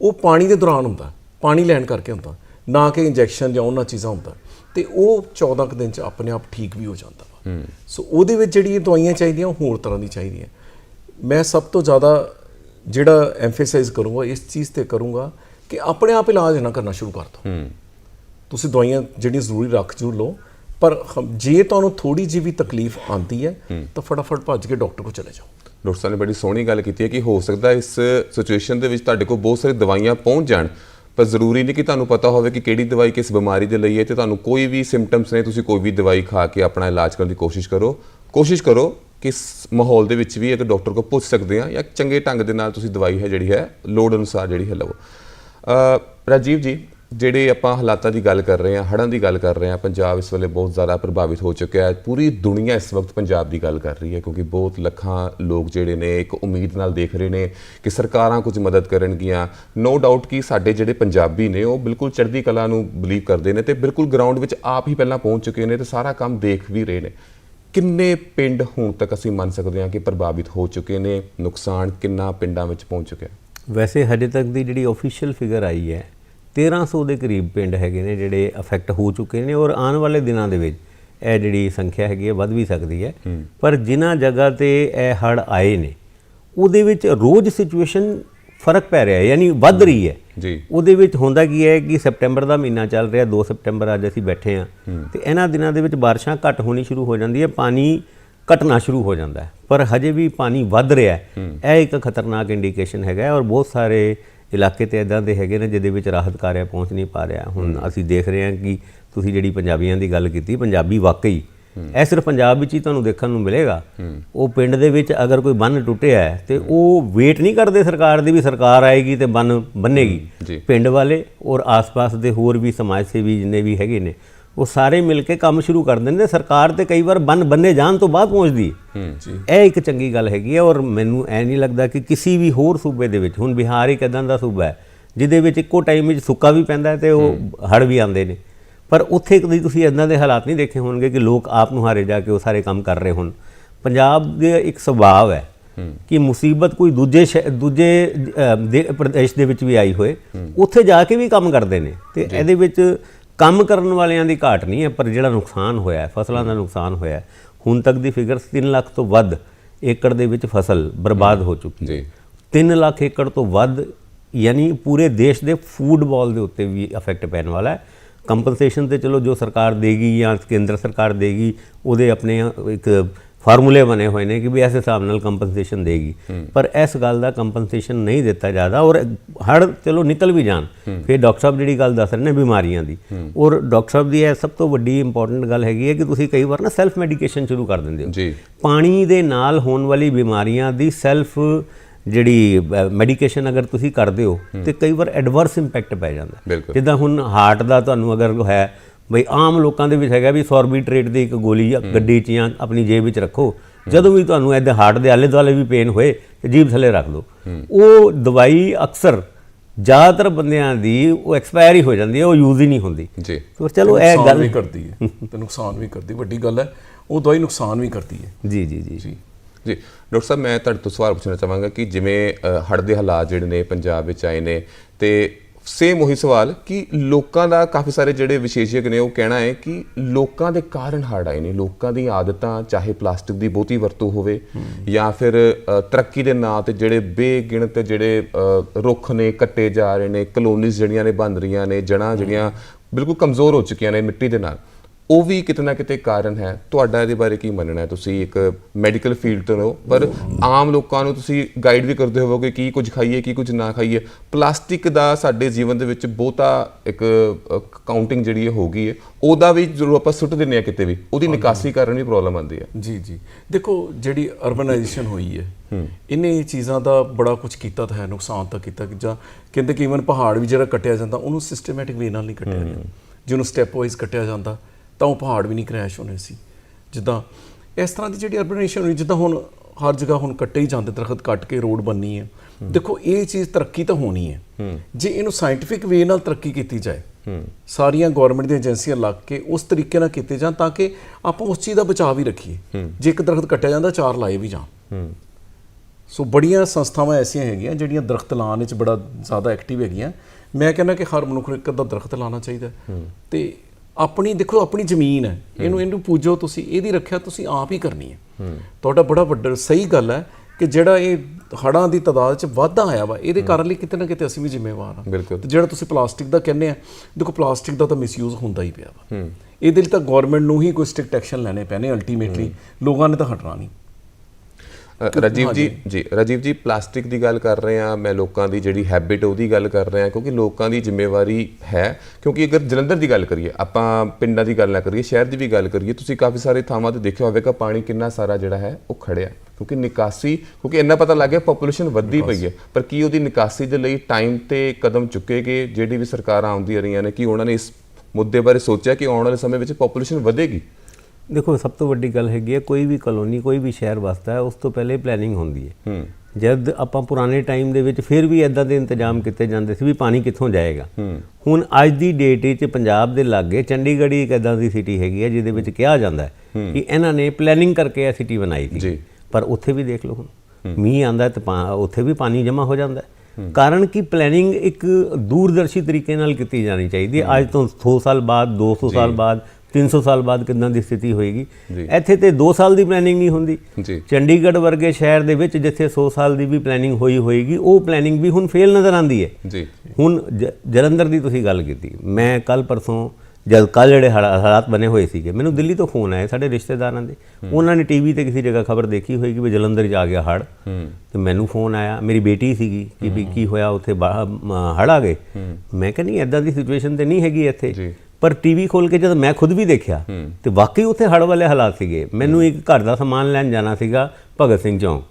ਉਹ ਪਾਣੀ ਦੇ ਦੌਰਾਨ ਹੁੰਦਾ ਪਾਣੀ ਲੈਣ ਕਰਕੇ ਹੁੰਦਾ ਨਾ ਕਿ ਇੰਜੈਕਸ਼ਨ ਜਾਂ ਉਹਨਾਂ ਚੀਜ਼ਾਂ ਹੁੰਦਾ। ਤੇ ਉਹ 14 ਕੁ ਦਿਨ ਚ ਆਪਣੇ ਆਪ ਠੀਕ ਵੀ ਹੋ ਜਾਂਦਾ ਵਾ। ਸੋ ਉਹਦੇ ਵਿੱਚ ਜਿਹੜੀਆਂ ਦਵਾਈਆਂ ਚਾਹੀਦੀਆਂ ਉਹ ਹੋਰ ਤਰ੍ਹਾਂ ਦੀ ਚਾਹੀਦੀਆਂ। ਮੈਂ ਸਭ ਤੋਂ ਜ਼ਿਆਦਾ ਜਿਹੜਾ ਐਮਫੇਸਾਈਜ਼ ਕਰੂੰਗਾ ਇਸ ਚੀਜ਼ ਤੇ ਕਰੂੰਗਾ ਕਿ ਆਪਣੇ ਆਪ ਇਲਾਜ ਨਾ ਕਰਨਾ ਸ਼ੁਰੂ ਕਰ ਹੂੰ। ਤੁਸੀਂ ਦਵਾਈਆਂ ਜਿਹੜੀਆਂ ਜ਼ਰੂਰੀ ਰੱਖ ਜ਼ਰੂਰ ਲਓ ਪਰ ਜੇ ਤੁਹਾਨੂੰ ਥੋੜੀ ਜਿਹੀ ਵੀ ਤਕਲੀਫ ਆਉਂਦੀ ਹੈ ਤਾਂ ਫਟਾਫਟ ਭੱਜ ਕੇ ਡਾਕਟਰ ਕੋਲ ਚਲੇ ਜਾਓ। ਡਾਕਟਰ ਸਾਹਿਬ ਨੇ ਬੜੀ ਸੋਹਣੀ ਗੱਲ ਕੀਤੀ ਹੈ ਕਿ ਹੋ ਸਕਦਾ ਇਸ ਸਿਚੁਏਸ਼ਨ ਦੇ ਵਿੱਚ ਤੁਹਾਡੇ ਕੋਲ ਬਹੁਤ ਸਾਰੀ ਦਵਾਈਆਂ ਪਹੁੰਚ ਜਾਣ ਪਰ ਜ਼ਰੂਰੀ ਨਹੀਂ ਕਿ ਤੁਹਾਨੂੰ ਪਤਾ ਹੋਵੇ ਕਿ ਕਿਹੜੀ ਦਵਾਈ ਕਿਸ ਬਿਮਾਰੀ ਦੇ ਲਈ ਹੈ ਤੇ ਤੁਹਾਨੂੰ ਕੋਈ ਵੀ ਸਿੰਪਟਮਸ ਨੇ ਤੁਸੀਂ ਕੋਈ ਵੀ ਦਵਾਈ ਖਾ ਕੇ ਆਪਣਾ ਇਲਾਜ ਕਰਨ ਦੀ ਕੋਸ਼ਿਸ਼ ਕਰੋ। ਕੋਸ਼ਿਸ਼ ਕਰੋ ਕਿਸ ਮਾਹੌਲ ਦੇ ਵਿੱਚ ਵੀ ਇੱਕ ਡਾਕਟਰ ਕੋਲ ਪੁੱਛ ਸਕਦੇ ਆ ਜਾਂ ਚੰਗੇ ਢੰਗ ਦੇ ਨਾਲ ਤੁਸੀਂ ਦਵਾਈ ਹੈ ਜਿਹੜੀ ਹੈ, ਲੋੜ ਅਨੁਸਾਰ ਜਿਹੜੀ ਹੈ ਲਵੋ। ਰਾਜੀਵ ਜੀ, ਜਿਹੜੇ ਆਪਾਂ ਹਾਲਾਤਾਂ ਦੀ ਗੱਲ ਕਰ ਰਹੇ ਹਾਂ, ਹੜ੍ਹਾਂ ਦੀ ਗੱਲ ਕਰ ਰਹੇ ਹਾਂ, ਪੰਜਾਬ ਇਸ ਵੇਲੇ ਬਹੁਤ ਜ਼ਿਆਦਾ ਪ੍ਰਭਾਵਿਤ ਹੋ ਚੁੱਕਿਆ ਹੈ। ਪੂਰੀ ਦੁਨੀਆ ਇਸ ਵਕਤ ਪੰਜਾਬ ਦੀ ਗੱਲ ਕਰ ਰਹੀ ਹੈ ਕਿਉਂਕਿ ਬਹੁਤ ਲੱਖਾਂ ਲੋਕ ਜਿਹੜੇ ਨੇ ਇੱਕ ਉਮੀਦ ਨਾਲ ਦੇਖ ਰਹੇ ਨੇ ਕਿ ਸਰਕਾਰਾਂ ਕੁਝ ਮਦਦ ਕਰਨਗੀਆਂ। ਨੋ ਡਾਊਟ ਕਿ ਸਾਡੇ ਜਿਹੜੇ ਪੰਜਾਬੀ ਨੇ, ਉਹ ਬਿਲਕੁਲ ਚੜ੍ਹਦੀ ਕਲਾ ਨੂੰ ਬਲੀਵ ਕਰਦੇ ਨੇ ਤੇ ਬਿਲਕੁਲ ਗਰਾਊਂਡ ਵਿੱਚ ਆਪ ਹੀ ਪਹਿਲਾਂ ਪਹੁੰਚ ਚੁੱਕੇ ਨੇ ਤੇ ਸਾਰਾ ਕੰਮ ਦੇਖ ਵੀ ਰਹੇ ਨੇ। ਕਿੰਨੇ ਪਿੰਡ ਹੁਣ ਤੱਕ ਅਸੀਂ ਮੰਨ ਸਕਦੇ ਹਾਂ ਕਿ ਪ੍ਰਭਾਵਿਤ ਹੋ ਚੁੱਕੇ ਨੇ? ਨੁਕਸਾਨ ਕਿੰਨਾ ਪਿੰਡਾਂ ਵਿੱਚ ਪਹੁੰਚ ਚੁੱਕਿਆ? ਵੈਸੇ ਹਜੇ ਤੱਕ ਦੀ ਜਿਹੜੀ ਅਫੀਸ਼ੀਅਲ ਫਿਗਰ ਆਈ ਹੈ 1300 ਦੇ ਕਰੀਬ ਪਿੰਡ ਹੈਗੇ ਨੇ ਜਿਹੜੇ ਅਫੈਕਟ ਹੋ ਚੁੱਕੇ ਨੇ ਔਰ ਆਉਣ ਵਾਲੇ ਦਿਨਾਂ ਦੇ ਵਿੱਚ ਇਹ ਜਿਹੜੀ ਸੰਖਿਆ ਹੈਗੀ ਹੈ ਵੱਧ ਵੀ ਸਕਦੀ ਹੈ। ਪਰ ਜਿਨ੍ਹਾਂ ਜਗ੍ਹਾ ਤੇ ਇਹ ਹੜ ਆਏ ਨੇ ਉਹਦੇ ਵਿੱਚ ਰੋਜ਼ ਸਿਚੁਏਸ਼ਨ ਫ਼ਰਕ ਪੈ ਰਿਹਾ ਹੈ ਯਾਨੀ ਵੱਧ ਰਹੀ ਹੈ। ਜੀ। ਉਹਦੇ ਵਿੱਚ ਹੁੰਦਾ ਕੀ ਹੈ ਕਿ ਸਪਟੈਂਬਰ ਦਾ ਮਹੀਨਾ ਚੱਲ ਰਿਹਾ 2 ਸਪਟੈਂਬਰ ਅੱਜ ਅਸੀਂ ਬੈਠੇ ਹਾਂ। ਤੇ ਇਹਨਾਂ ਦਿਨਾਂ ਦੇ ਵਿੱਚ ਬਾਰਿਸ਼ਾਂ ਘੱਟ ਹੋਣੀ ਸ਼ੁਰੂ ਹੋ ਜਾਂਦੀ ਹੈ ਪਾਣੀ ਘਟਣਾ ਸ਼ੁਰੂ ਹੋ ਜਾਂਦਾ ਹੈ। ਪਰ ਹਜੇ ਵੀ ਪਾਣੀ ਵੱਧ ਰਿਹਾ ਹੈ। ਇਹ ਇੱਕ ਖਤਰਨਾਕ ਇੰਡੀਕੇਸ਼ਨ ਹੈਗਾ ਔਰ ਬਹੁਤ ਸਾਰੇ ਇਲਾਕੇ ਤੇ ਇਦਾਂ ਦੇ ਹੈਗੇ ਨੇ ਜਿਹਦੇ ਵਿੱਚ ਰਾਹਤ ਕਾਰਿਆ ਪਹੁੰਚ ਨਹੀਂ ਪਾ ਰਿਹਾ। ਹੁਣ ਅਸੀਂ ਦੇਖ ਰਹੇ ਹਾਂ ਕਿ ਤੁਸੀਂ ਜਿਹੜੀ ਪੰਜਾਬੀਆਂ ਦੀ ਗੱਲ ਕੀਤੀ ਪੰਜਾਬੀ ਵਾਕਈ ਇਹ ਸਿਰਫ ਪੰਜਾਬ ਵਿੱਚ ਹੀ ਤੁਹਾਨੂੰ ਦੇਖਣ ਨੂੰ ਮਿਲੇਗਾ। ਉਹ ਪਿੰਡ ਦੇ ਵਿੱਚ ਅਗਰ ਕੋਈ ਬੰਨ ਟੁੱਟਿਆ ਹੈ ਤੇ ਉਹ ਵੇਟ ਨਹੀਂ ਕਰਦੇ ਸਰਕਾਰ ਦੀ ਵੀ ਸਰਕਾਰ ਆਏਗੀ ਤੇ ਬੰਨ ਬੰਨੇਗੀ। ਪਿੰਡ ਵਾਲੇ ਔਰ ਆਸ-ਪਾਸ ਦੇ ਹੋਰ ਵੀ ਸਮਾਜ ਸੇਵੀ ਜਿੰਨੇ ਵੀ ਹੈਗੇ ਨੇ ਉਹ ਸਾਰੇ ਮਿਲ ਕੇ ਕੰਮ ਸ਼ੁਰੂ ਕਰ ਦਿੰਦੇ ਨੇ। ਸਰਕਾਰ ਤੇ ਕਈ ਵਾਰ ਬੰਨ ਬੰਨੇ ਜਾਣ ਤੋਂ ਬਾਅਦ ਪਹੁੰਚਦੀ ਇਹ ਇੱਕ ਚੰਗੀ ਗੱਲ ਹੈਗੀ ਹੈ ਔਰ ਮੈਨੂੰ ਐ ਨਹੀਂ ਲੱਗਦਾ ਕਿ ਕਿਸੇ ਵੀ ਹੋਰ ਸੂਬੇ ਦੇ ਵਿੱਚ ਹੁਣ ਬਿਹਾਰ ਇੱਕ ਇਦਾਂ ਦਾ ਸੂਬਾ ਹੈ ਜਿਹਦੇ ਵਿੱਚ ਇੱਕੋ ਟਾਈਮ ਵਿੱਚ ਸੁੱਕਾ ਵੀ ਪੈਂਦਾ ਤੇ ਉਹ ਹੜ ਵੀ ਆਉਂਦੇ ਨੇ। ਪਰ ਉੱਥੇ ਕਦੀ ਤੁਸੀਂ ਇਦਾਂ ਦੇ ਹਾਲਾਤ ਨਹੀਂ ਦੇਖੇ ਹੋਣਗੇ ਕਿ ਲੋਕ ਆਪ ਨੂੰ ਹਾਰੇ ਜਾ ਕੇ ਉਹ ਸਾਰੇ ਕੰਮ ਕਰ ਰਹੇ ਹੋਣ। ਪੰਜਾਬ ਦੇ ਇੱਕ ਸੁਭਾਅ ਹੈ ਕਿ ਮੁਸੀਬਤ ਕੋਈ ਦੂਜੇ ਦੂਜੇ ਪ੍ਰਦੇਸ਼ ਦੇ ਵਿੱਚ ਵੀ ਆਈ ਹੋਏ। ਉੱਥੇ ਜਾ ਕੇ ਵੀ ਕੰਮ ਕਰਦੇ ਨੇ। ਤੇ ਇਹਦੇ ਵਿੱਚ ਕੰਮ ਕਰਨ ਵਾਲਿਆਂ ਦੀ ਘਾਟ ਨਹੀਂ ਹੈ ਪਰ ਜਿਹੜਾ ਨੁਕਸਾਨ ਹੋਇਆ ਫਸਲਾਂ ਦਾ ਨੁਕਸਾਨ ਹੋਇਆ ਹੁਣ ਤੱਕ ਦੀ ਫਿਗਰ 3 ਲੱਖ ਤੋਂ ਵੱਧ ਏਕੜ ਦੇ ਵਿੱਚ ਫਸਲ ਬਰਬਾਦ ਹੋ। ਚੁੱਕੀ ਹੈ। ਜੀ। 3 ਲੱਖ ਏਕੜ ਤੋਂ ਵੱਧ ਯਾਨੀ ਪੂਰੇ ਦੇਸ਼ ਦੇ ਫੂਡ ਬਾਲ ਦੇ ਉੱਤੇ ਵੀ ਇਫੈਕਟ ਪੈਣ ਵਾਲਾ ਹੈ। ਕੰਪਨਸੇਸ਼ਨ ਤੇ ਚਲੋ ਜੋ ਸਰਕਾਰ ਦੇਗੀ ਜਾਂ ਕੇਂਦਰ ਸਰਕਾਰ ਦੇਗੀ ਉਹਦੇ ਆਪਣੇ ਇੱਕ ਫਾਰਮੂਲੇ ਬਣੇ ਹੋਏ ਨੇ ਕਿ ਵੀ ਇਸ ਹਿਸਾਬ ਨਾਲ ਕੰਪਨਸੇਸ਼ਨ ਦੇਗੀ। ਪਰ ਇਸ ਗੱਲ ਦਾ ਕੰਪਨਸੇਸ਼ਨ ਨਹੀਂ ਦਿੱਤਾ ਜਾਂਦਾ ਔਰ ਹੜ ਚਲੋ ਨਿਕਲ ਵੀ ਜਾਣ। ਫਿਰ ਡਾਕਟਰ ਸਾਹਿਬ ਜਿਹੜੀ ਗੱਲ ਦੱਸ ਰਹੇ ਨੇ ਬਿਮਾਰੀਆਂ ਦੀ। ਔਰ ਡਾਕਟਰ ਸਾਹਿਬ ਦੀ ਇਹ ਸਭ ਤੋਂ ਵੱਡੀ ਇੰਪੋਰਟੈਂਟ ਗੱਲ ਹੈਗੀ ਹੈ ਕਿ ਤੁਸੀਂ ਕਈ ਵਾਰ ਨਾ ਸੈਲਫ ਮੈਡੀਕੇਸ਼ਨ ਸ਼ੁਰੂ ਕਰ ਦਿੰਦੇ ਹੋ। ਪਾਣੀ ਦੇ ਨਾਲ ਹੋਣ ਵਾਲੀ ਬਿਮਾਰੀਆਂ ਦੀ ਸੈਲਫ ਜਿਹੜੀ ਮੈਡੀਕੇਸ਼ਨ ਅਗਰ ਤੁਸੀਂ ਕਰਦੇ ਹੋ ਤੇ ਕਈ ਵਾਰ ਐਡਵਰਸ ਇੰਪੈਕਟ ਪੈ ਜਾਂਦਾ। ਜਿੱਦਾਂ ਹੁਣ ਹਾਰਟ ਦਾ ਤੁਹਾਨੂੰ ਅਗਰ ਹੈ ਬਈ ਆਮ ਲੋਕਾਂ ਦੇ ਵਿੱਚ ਹੈਗਾ ਵੀ ਸੋਰਬੀਟ੍ਰੇਟ ਦੀ ਇੱਕ ਗੋਲੀ ਜਾਂ ਗੱਡੀ 'ਚ ਜਾਂ ਆਪਣੀ ਜੇਬ ਵਿੱਚ ਰੱਖੋ ਜਦੋਂ ਵੀ ਤੁਹਾਨੂੰ ਇਹਦੇ ਹਾਰਟ ਦੇ ਆਲੇ ਦੁਆਲੇ ਵੀ ਪੇਨ ਹੋਏ ਤੇ ਜੀਭ ਥੱਲੇ ਰੱਖ ਲਓ। ਉਹ ਦਵਾਈ ਅਕਸਰ ਜ਼ਿਆਦਾਤਰ ਬੰਦਿਆਂ ਦੀ ਉਹ ਐਕਸਪਾਇਰ ਹੀ ਹੋ ਜਾਂਦੀ ਹੈ ਉਹ ਯੂਜ਼ ਹੀ ਨਹੀਂ ਹੁੰਦੀ। ਜੀ। ਸੋ ਚਲੋ ਇਹ ਗੱਲ ਵੀ ਕਰਦੀ ਹੈ। ਤੇ ਨੁਕਸਾਨ ਵੀ ਕਰਦੀ ਵੱਡੀ ਗੱਲ ਹੈ ਉਹ ਦਵਾਈ ਨੁਕਸਾਨ ਵੀ ਕਰਦੀ ਹੈ। ਜੀ ਜੀ। ਜੀ। ਜੀ ਡਾਕਟਰ ਸਾਹਿਬ ਮੈਂ ਤੁਹਾਡੇ ਤੋਂ ਸਵਾਲ ਪੁੱਛਣਾ ਚਾਹਾਂਗਾ ਕਿ ਜਿਵੇਂ ਅ, ਹੜ੍ਹ ਦੇ ਹਾਲਾਤ ਜਿਹੜੇ ਨੇ ਪੰਜਾਬ ਵਿੱਚ ਆਏ ਨੇ ਤੇ ਸੇਮ ਉਹੀ ਸਵਾਲ ਕਿ ਲੋਕਾਂ ਦਾ ਕਾਫੀ ਸਾਰੇ ਜਿਹੜੇ ਵਿਸ਼ੇਸ਼ज्ञ ਨੇ ਉਹ ਕਹਿਣਾ ਹੈ ਕਿ ਲੋਕਾਂ ਦੇ ਕਾਰਨ ਹੜ੍ਹ ਆਏ ਨੇ ਲੋਕਾਂ ਦੀਆਂ ਆਦਤਾਂ ਚਾਹੇ ਪਲਾਸਟਿਕ ਦੀ ਬਹੁਤੀ ਵਰਤੋਂ ਹੋਵੇ ਜਾਂ ਫਿਰ ਤਰੱਕੀ ਦੇ ਨਾਂ ਤੇ ਜਿਹੜੇ ਬੇਗਿਣਤ ਜਿਹੜੇ ਰੁੱਖ ਨੇ ਕੱਟੇ ਜਾ ਰਹੇ ਨੇ ਕਲੋਨੀਜ਼ ਜਿਹੜੀਆਂ ਨੇ ਬਣ ਰਹੀਆਂ ਨੇ ਜੜ੍ਹਾਂ ਜਿਹੜੀਆਂ ਬਿਲਕੁਲ ਕਮਜ਼ੋਰ ਹੋ ਚੁੱਕੀਆਂ ਨੇ ਮਿੱਟੀ ਦੇ ਨਾਲ। ਉਹ ਵੀ ਕਿਤੇ ਨਾ ਕਿਤੇ ਕਾਰਨ ਹੈ। ਤੁਹਾਡਾ ਇਹਦੇ ਬਾਰੇ ਕੀ ਮੰਨਣਾ ਹੈ? ਤੁਸੀਂ ਇੱਕ ਮੈਡੀਕਲ ਫੀਲਡ ਤੋਂ ਹੋ ਪਰ ਆਮ ਲੋਕਾਂ ਨੂੰ ਤੁਸੀਂ ਗਾਈਡ ਵੀ ਕਰਦੇ ਹੋਵੋਗੇ ਕੀ ਕੁਝ ਖਾਈਏ ਕੀ ਕੁਝ ਨਾ ਖਾਈਏ। ਪਲਾਸਟਿਕ ਦਾ ਸਾਡੇ ਜੀਵਨ ਦੇ ਵਿੱਚ ਬਹੁਤਾ ਇੱਕ ਕਾਊਂਟਿੰਗ ਜਿਹੜੀ ਹੈ ਗਈ ਹੈ ਉਹਦਾ ਵੀ ਜਦੋਂ ਆਪਾਂ ਸੁੱਟ ਦਿੰਨੇ ਆ ਕਿਤੇ ਵੀ। ਉਹਦੀ ਨਿਕਾਸੀ ਕਰਨ ਵੀ ਪ੍ਰੋਬਲਮ ਆਉਂਦੀ ਹੈ। ਜੀ ਜੀ। ਦੇਖੋ ਜਿਹੜੀ ਅਰਬਨਾਈਜੇਸ਼ਨ ਹੋਈ ਹੈ ਇਹਨੇ ਇਹ ਚੀਜ਼ਾਂ ਦਾ ਬੜਾ ਕੁਝ ਕੀਤਾ ਤਾਂ ਹੈ ਨੁਕਸਾਨ ਤਾਂ ਕੀਤਾ ਕਿ ਜਾਂ ਕਹਿੰਦੇ ਕਿ ਇਵਨ ਪਹਾੜ ਵੀ ਜਿਹੜਾ ਕੱਟਿਆ ਜਾਂਦਾ ਉਹਨੂੰ ਸਿਸਟਮੈਟਿਕ ਵੇ ਨਾਲ ਨਹੀਂ ਕੱਟਿਆ ਗਿਆ ਜਿਹਨੂੰ ਸਟੈਪ ਵਾਈਜ਼ ਕੱਟਿਆ ਜਾਂਦਾ ਤਾਂ ਉਹ ਪਹਾੜ ਵੀ ਨਹੀਂ ਕ੍ਰੈਸ਼ ਹੋਣੇ ਸੀ। ਜਿੱਦਾਂ ਇਸ ਤਰ੍ਹਾਂ ਦੀ ਜਿਹੜੀ ਅਰਬਨਾਈਜੇਸ਼ਨ ਹੋਈ ਜਿੱਦਾਂ ਹੁਣ ਹਰ ਜਗ੍ਹਾ ਹੁਣ ਕੱਟੇ ਹੀ ਜਾਂਦੇ ਦਰਖਤ ਕੱਟ ਕੇ ਰੋਡ ਬੰਨੀ ਹੈ। ਦੇਖੋ ਇਹ ਚੀਜ਼ ਤਰੱਕੀ ਤਾਂ ਹੋਣੀ ਹੈ। ਜੇ ਇਹਨੂੰ ਸਾਇੰਟੀਫਿਕ ਵੇ ਨਾਲ ਤਰੱਕੀ ਕੀਤੀ ਜਾਏ ਸਾਰੀਆਂ ਗਵਰਨਮੈਂਟ ਦੀਆਂ ਏਜੰਸੀਆਂ ਲੱਗ ਕੇ ਉਸ ਤਰੀਕੇ ਨਾਲ ਕੀਤੇ ਜਾਣ ਤਾਂ ਕਿ ਆਪਾਂ ਉਸ ਚੀਜ਼ ਦਾ ਬਚਾਅ ਵੀ ਰੱਖੀਏ। ਜੇ ਇੱਕ ਦਰਖਤ ਕੱਟਿਆ ਜਾਂਦਾ ਚਾਰ ਲਾਏ ਵੀ ਜਾਣ। ਸੋ ਬੜੀਆਂ ਸੰਸਥਾਵਾਂ ਐਸੀਆਂ ਹੈਗੀਆਂ ਜਿਹੜੀਆਂ ਦਰਖਤ ਲਾਉਣ ਵਿੱਚ ਬੜਾ ਜ਼ਿਆਦਾ ਐਕਟਿਵ ਹੈਗੀਆਂ। ਮੈਂ ਕਹਿੰਦਾ ਕਿ ਹਰ ਮਨੁੱਖ ਨੂੰ ਇੱਕ ਅੱਧਾ ਦਰਖਤ ਲਾਉਣਾ ਚਾਹੀਦਾ। ਤੇ ਆਪਣੀ ਦੇਖੋ ਆਪਣੀ ਜ਼ਮੀਨ ਹੈ। ਇਹਨੂੰ ਇਹਨੂੰ ਪੂਜੋ ਤੁਸੀਂ ਇਹਦੀ ਰੱਖਿਆ ਤੁਸੀਂ ਆਪ ਹੀ ਕਰਨੀ ਹੈ। ਤੁਹਾਡਾ ਬੜਾ ਵੱਡਾ ਸਹੀ ਗੱਲ ਹੈ ਕਿ ਜਿਹੜਾ ਇਹ ਹੜਾਂ ਦੀ ਤਾਦਾਦ 'ਚ ਵਾਧਾ ਆਇਆ ਵਾ ਇਹਦੇ ਕਾਰਨ ਲਈ ਕਿਤੇ ਨਾ ਕਿਤੇ ਅਸੀਂ ਵੀ ਜ਼ਿੰਮੇਵਾਰ ਹਾਂ। ਬਿਲਕੁਲ। ਤੇ ਜਿਹੜਾ ਤੁਸੀਂ ਪਲਾਸਟਿਕ ਦਾ ਕਹਿੰਦੇ ਆ ਦੇਖੋ ਪਲਾਸਟਿਕ ਦਾ ਤਾਂ ਮਿਸਯੂਜ਼ ਹੁੰਦਾ ਹੀ ਪਿਆ ਵਾ। ਇਹਦੇ ਲਈ ਤਾਂ ਗਵਰਨਮੈਂਟ ਨੂੰ ਹੀ ਕੋਈ ਸਟ੍ਰਿਕਟ ਐਕਸ਼ਨ ਲੈਣੇ ਪੈਣੇ ਅਲਟੀਮੇਟਲੀ ਲੋਕਾਂ ਨੇ ਤਾਂ ਹਟਣਾ ਨਹੀਂ। ਰਾਜੀਵ ਜੀ ਜੀ ਰਾਜੀਵ ਜੀ ਪਲਾਸਟਿਕ ਦੀ ਗੱਲ ਕਰ ਰਹੇ ਆ ਮੈਂ ਲੋਕਾਂ ਦੀ ਜਿਹੜੀ ਹੈਬਿਟ ਉਹਦੀ ਗੱਲ ਕਰ ਰਿਹਾ ਕਿਉਂਕਿ ਲੋਕਾਂ ਦੀ ਜ਼ਿੰਮੇਵਾਰੀ ਹੈ ਕਿਉਂਕਿ ਅਗਰ ਜਲੰਧਰ ਦੀ ਗੱਲ ਕਰੀਏ ਆਪਾਂ ਪਿੰਡਾਂ ਦੀ ਗੱਲ ਨਾ ਕਰੀਏ ਸ਼ਹਿਰ ਦੀ ਵੀ ਗੱਲ ਕਰੀਏ ਤੁਸੀਂ ਕਾਫੀ ਸਾਰੇ ਥਾਵਾਂ ਤੇ ਦੇਖਿਆ ਹੋਵੇਗਾ ਪਾਣੀ ਕਿੰਨਾ ਸਾਰਾ ਜਿਹੜਾ ਹੈ ਉਹ ਖੜਿਆ ਕਿਉਂਕਿ ਨਿਕਾਸੀ ਕਿਉਂਕਿ ਇੰਨਾ ਪਤਾ ਲੱਗ ਗਿਆ ਪੋਪੂਲੇਸ਼ਨ ਵੱਧਦੀ ਪਈ ਹੈ ਪਰ ਕੀ ਉਹਦੀ ਨਿਕਾਸੀ ਦੇ ਲਈ ਟਾਈਮ ਤੇ ਕਦਮ ਚੁੱਕੇਗੇ ਜਿਹੜੀ ਵੀ ਸਰਕਾਰਾਂ ਆਉਂਦੀਆਂ ਰਹੀਆਂ ਨੇ ਕਿ ਉਹਨਾਂ ਨੇ ਇਸ ਮੁੱਦੇ ਬਾਰੇ ਸੋਚਿਆ ਕਿ ਆਉਣ ਵਾਲੇ ਸਮੇਂ ਵਿੱਚ ਪੋਪੂਲੇਸ਼ਨ ਵਧੇਗੀ? ਦੇਖੋ ਸਭ ਤੋਂ ਵੱਡੀ ਗੱਲ ਹੈਗੀ ਹੈ ਕੋਈ ਵੀ ਕਲੋਨੀ ਕੋਈ ਵੀ ਸ਼ਹਿਰ ਵਸਦਾ ਹੈ ਉਸ ਤੋਂ ਪਹਿਲੇ ਪਲੈਨਿੰਗ ਹੁੰਦੀ ਹੈ। ਜਦ ਆਪਾਂ ਪੁਰਾਣੇ ਟਾਈਮ ਦੇ ਵਿੱਚ ਫਿਰ ਵੀ ਇਦਾਂ ਦੇ ਇੰਤਜ਼ਾਮ ਕੀਤੇ ਜਾਂਦੇ ਸੀ ਵੀ ਪਾਣੀ ਕਿੱਥੋਂ ਜਾਏਗਾ। ਹੁਣ ਅੱਜ ਦੀ ਡੇਟ ਵਿੱਚ ਪੰਜਾਬ ਦੇ ਲਾਗੇ ਚੰਡੀਗੜ੍ਹ ਇੱਕ ਇਦਾਂ ਦੀ ਸਿਟੀ ਹੈਗੀ ਹੈ ਜਿਹਦੇ ਵਿੱਚ ਕਿਹਾ ਜਾਂਦਾ ਹੈ ਕਿ ਇਹਨਾਂ ਨੇ ਪਲੈਨਿੰਗ ਕਰਕੇ ਇਹ ਸਿਟੀ ਬਣਾਈ ਸੀ। ਪਰ ਉੱਥੇ ਵੀ ਦੇਖ ਲਓ ਹੁਣ ਮੀਂਹ ਆਂਦਾ ਤੇ ਉੱਥੇ ਵੀ ਪਾਣੀ ਜਮ੍ਹਾਂ ਹੋ ਜਾਂਦਾ ਹੈ। ਕਾਰਨ ਕਿ ਪਲੈਨਿੰਗ ਇੱਕ ਦੂਰਦਰਸ਼ੀ ਤਰੀਕੇ ਨਾਲ ਕੀਤੀ ਜਾਣੀ ਚਾਹੀਦੀ ਹੈ। ਅੱਜ ਤੋਂ 100 ਸਾਲ ਬਾਅਦ 200 ਸਾਲ ਬਾਅਦ 300 ਸਾਲ ਬਾਅਦ ਕਿੰਨਾ ਦੀ ਸਥਿਤੀ ਹੋਏਗੀ? ਇੱਥੇ ਤੇ 2 ਸਾਲ ਦੀ ਪਲੈਨਿੰਗ ਨਹੀਂ ਹੁੰਦੀ। ਚੰਡੀਗੜ੍ਹ ਵਰਗੇ ਸ਼ਹਿਰ ਦੇ ਵਿੱਚ ਜਿੱਥੇ 100 ਸਾਲ ਦੀ ਵੀ ਪਲੈਨਿੰਗ ਹੋਈ ਹੋਏਗੀ ਉਹ ਪਲੈਨਿੰਗ ਵੀ ਹੁਣ ਫੇਲ ਨਜ਼ਰ ਆਂਦੀ ਹੈ। ਹੁਣ ਜਲੰਧਰ ਦੀ ਤੁਸੀਂ ਗੱਲ ਕੀਤੀ। ਮੈਂ ਕੱਲ ਪਰਸੋਂ ਜਦ ਕੱਲ ਜਿਹੜੇ ਹਾਲਾ- ਹਾਲਾਤ ਬਣੇ ਹੋਏ ਸੀਗੇ ਮੈਨੂੰ ਦਿੱਲੀ ਤੋਂ ਫੋਨ ਆਏ ਸਾਡੇ ਰਿਸ਼ਤੇਦਾਰਾਂ ਦੇ। ਉਹਨਾਂ ਨੇ ਟੀਵੀ ਤੇ ਕਿਸੇ ਜਗ੍ਹਾ ਖਬਰ ਦੇਖੀ ਹੋਏਗੀ ਵੀ ਜਲੰਧਰ 'ਚ ਆ ਗਿਆ ਹੜ ਤੇ ਮੈਨੂੰ ਫੋਨ ਆਇਆ ਮੇਰੀ ਬੇਟੀ ਸੀਗੀ ਕਿ ਵੀ ਕੀ ਹੋਇਆ ਉੱਥੇ ਹੜ ਆ ਗਏ। ਮੈਂ ਕਿਹਾ ਨਹੀਂ ਐਦਾਂ ਦੀ ਸਿਚੁਏਸ਼ਨ ਤੇ ਨਹੀਂ ਹੈਗੀ ਇੱਥੇ। ਜੀ। ਪਰ ਟੀਵੀ ਖੋਲ ਕੇ ਜਦ ਮੈਂ ਖੁਦ ਵੀ ਦੇਖਿਆ ਤੇ ਵਾਕਈ ਉੱਥੇ ਹੜ ਵਾਲੇ ਹਾਲਾਤ ਸੀਗੇ। ਮੈਨੂੰ ਇੱਕ ਘਰ ਦਾ ਸਮਾਨ ਲੈਣ ਜਾਣਾ ਸੀਗਾ ਭਗਤ ਸਿੰਘ ਚੌਂਕ।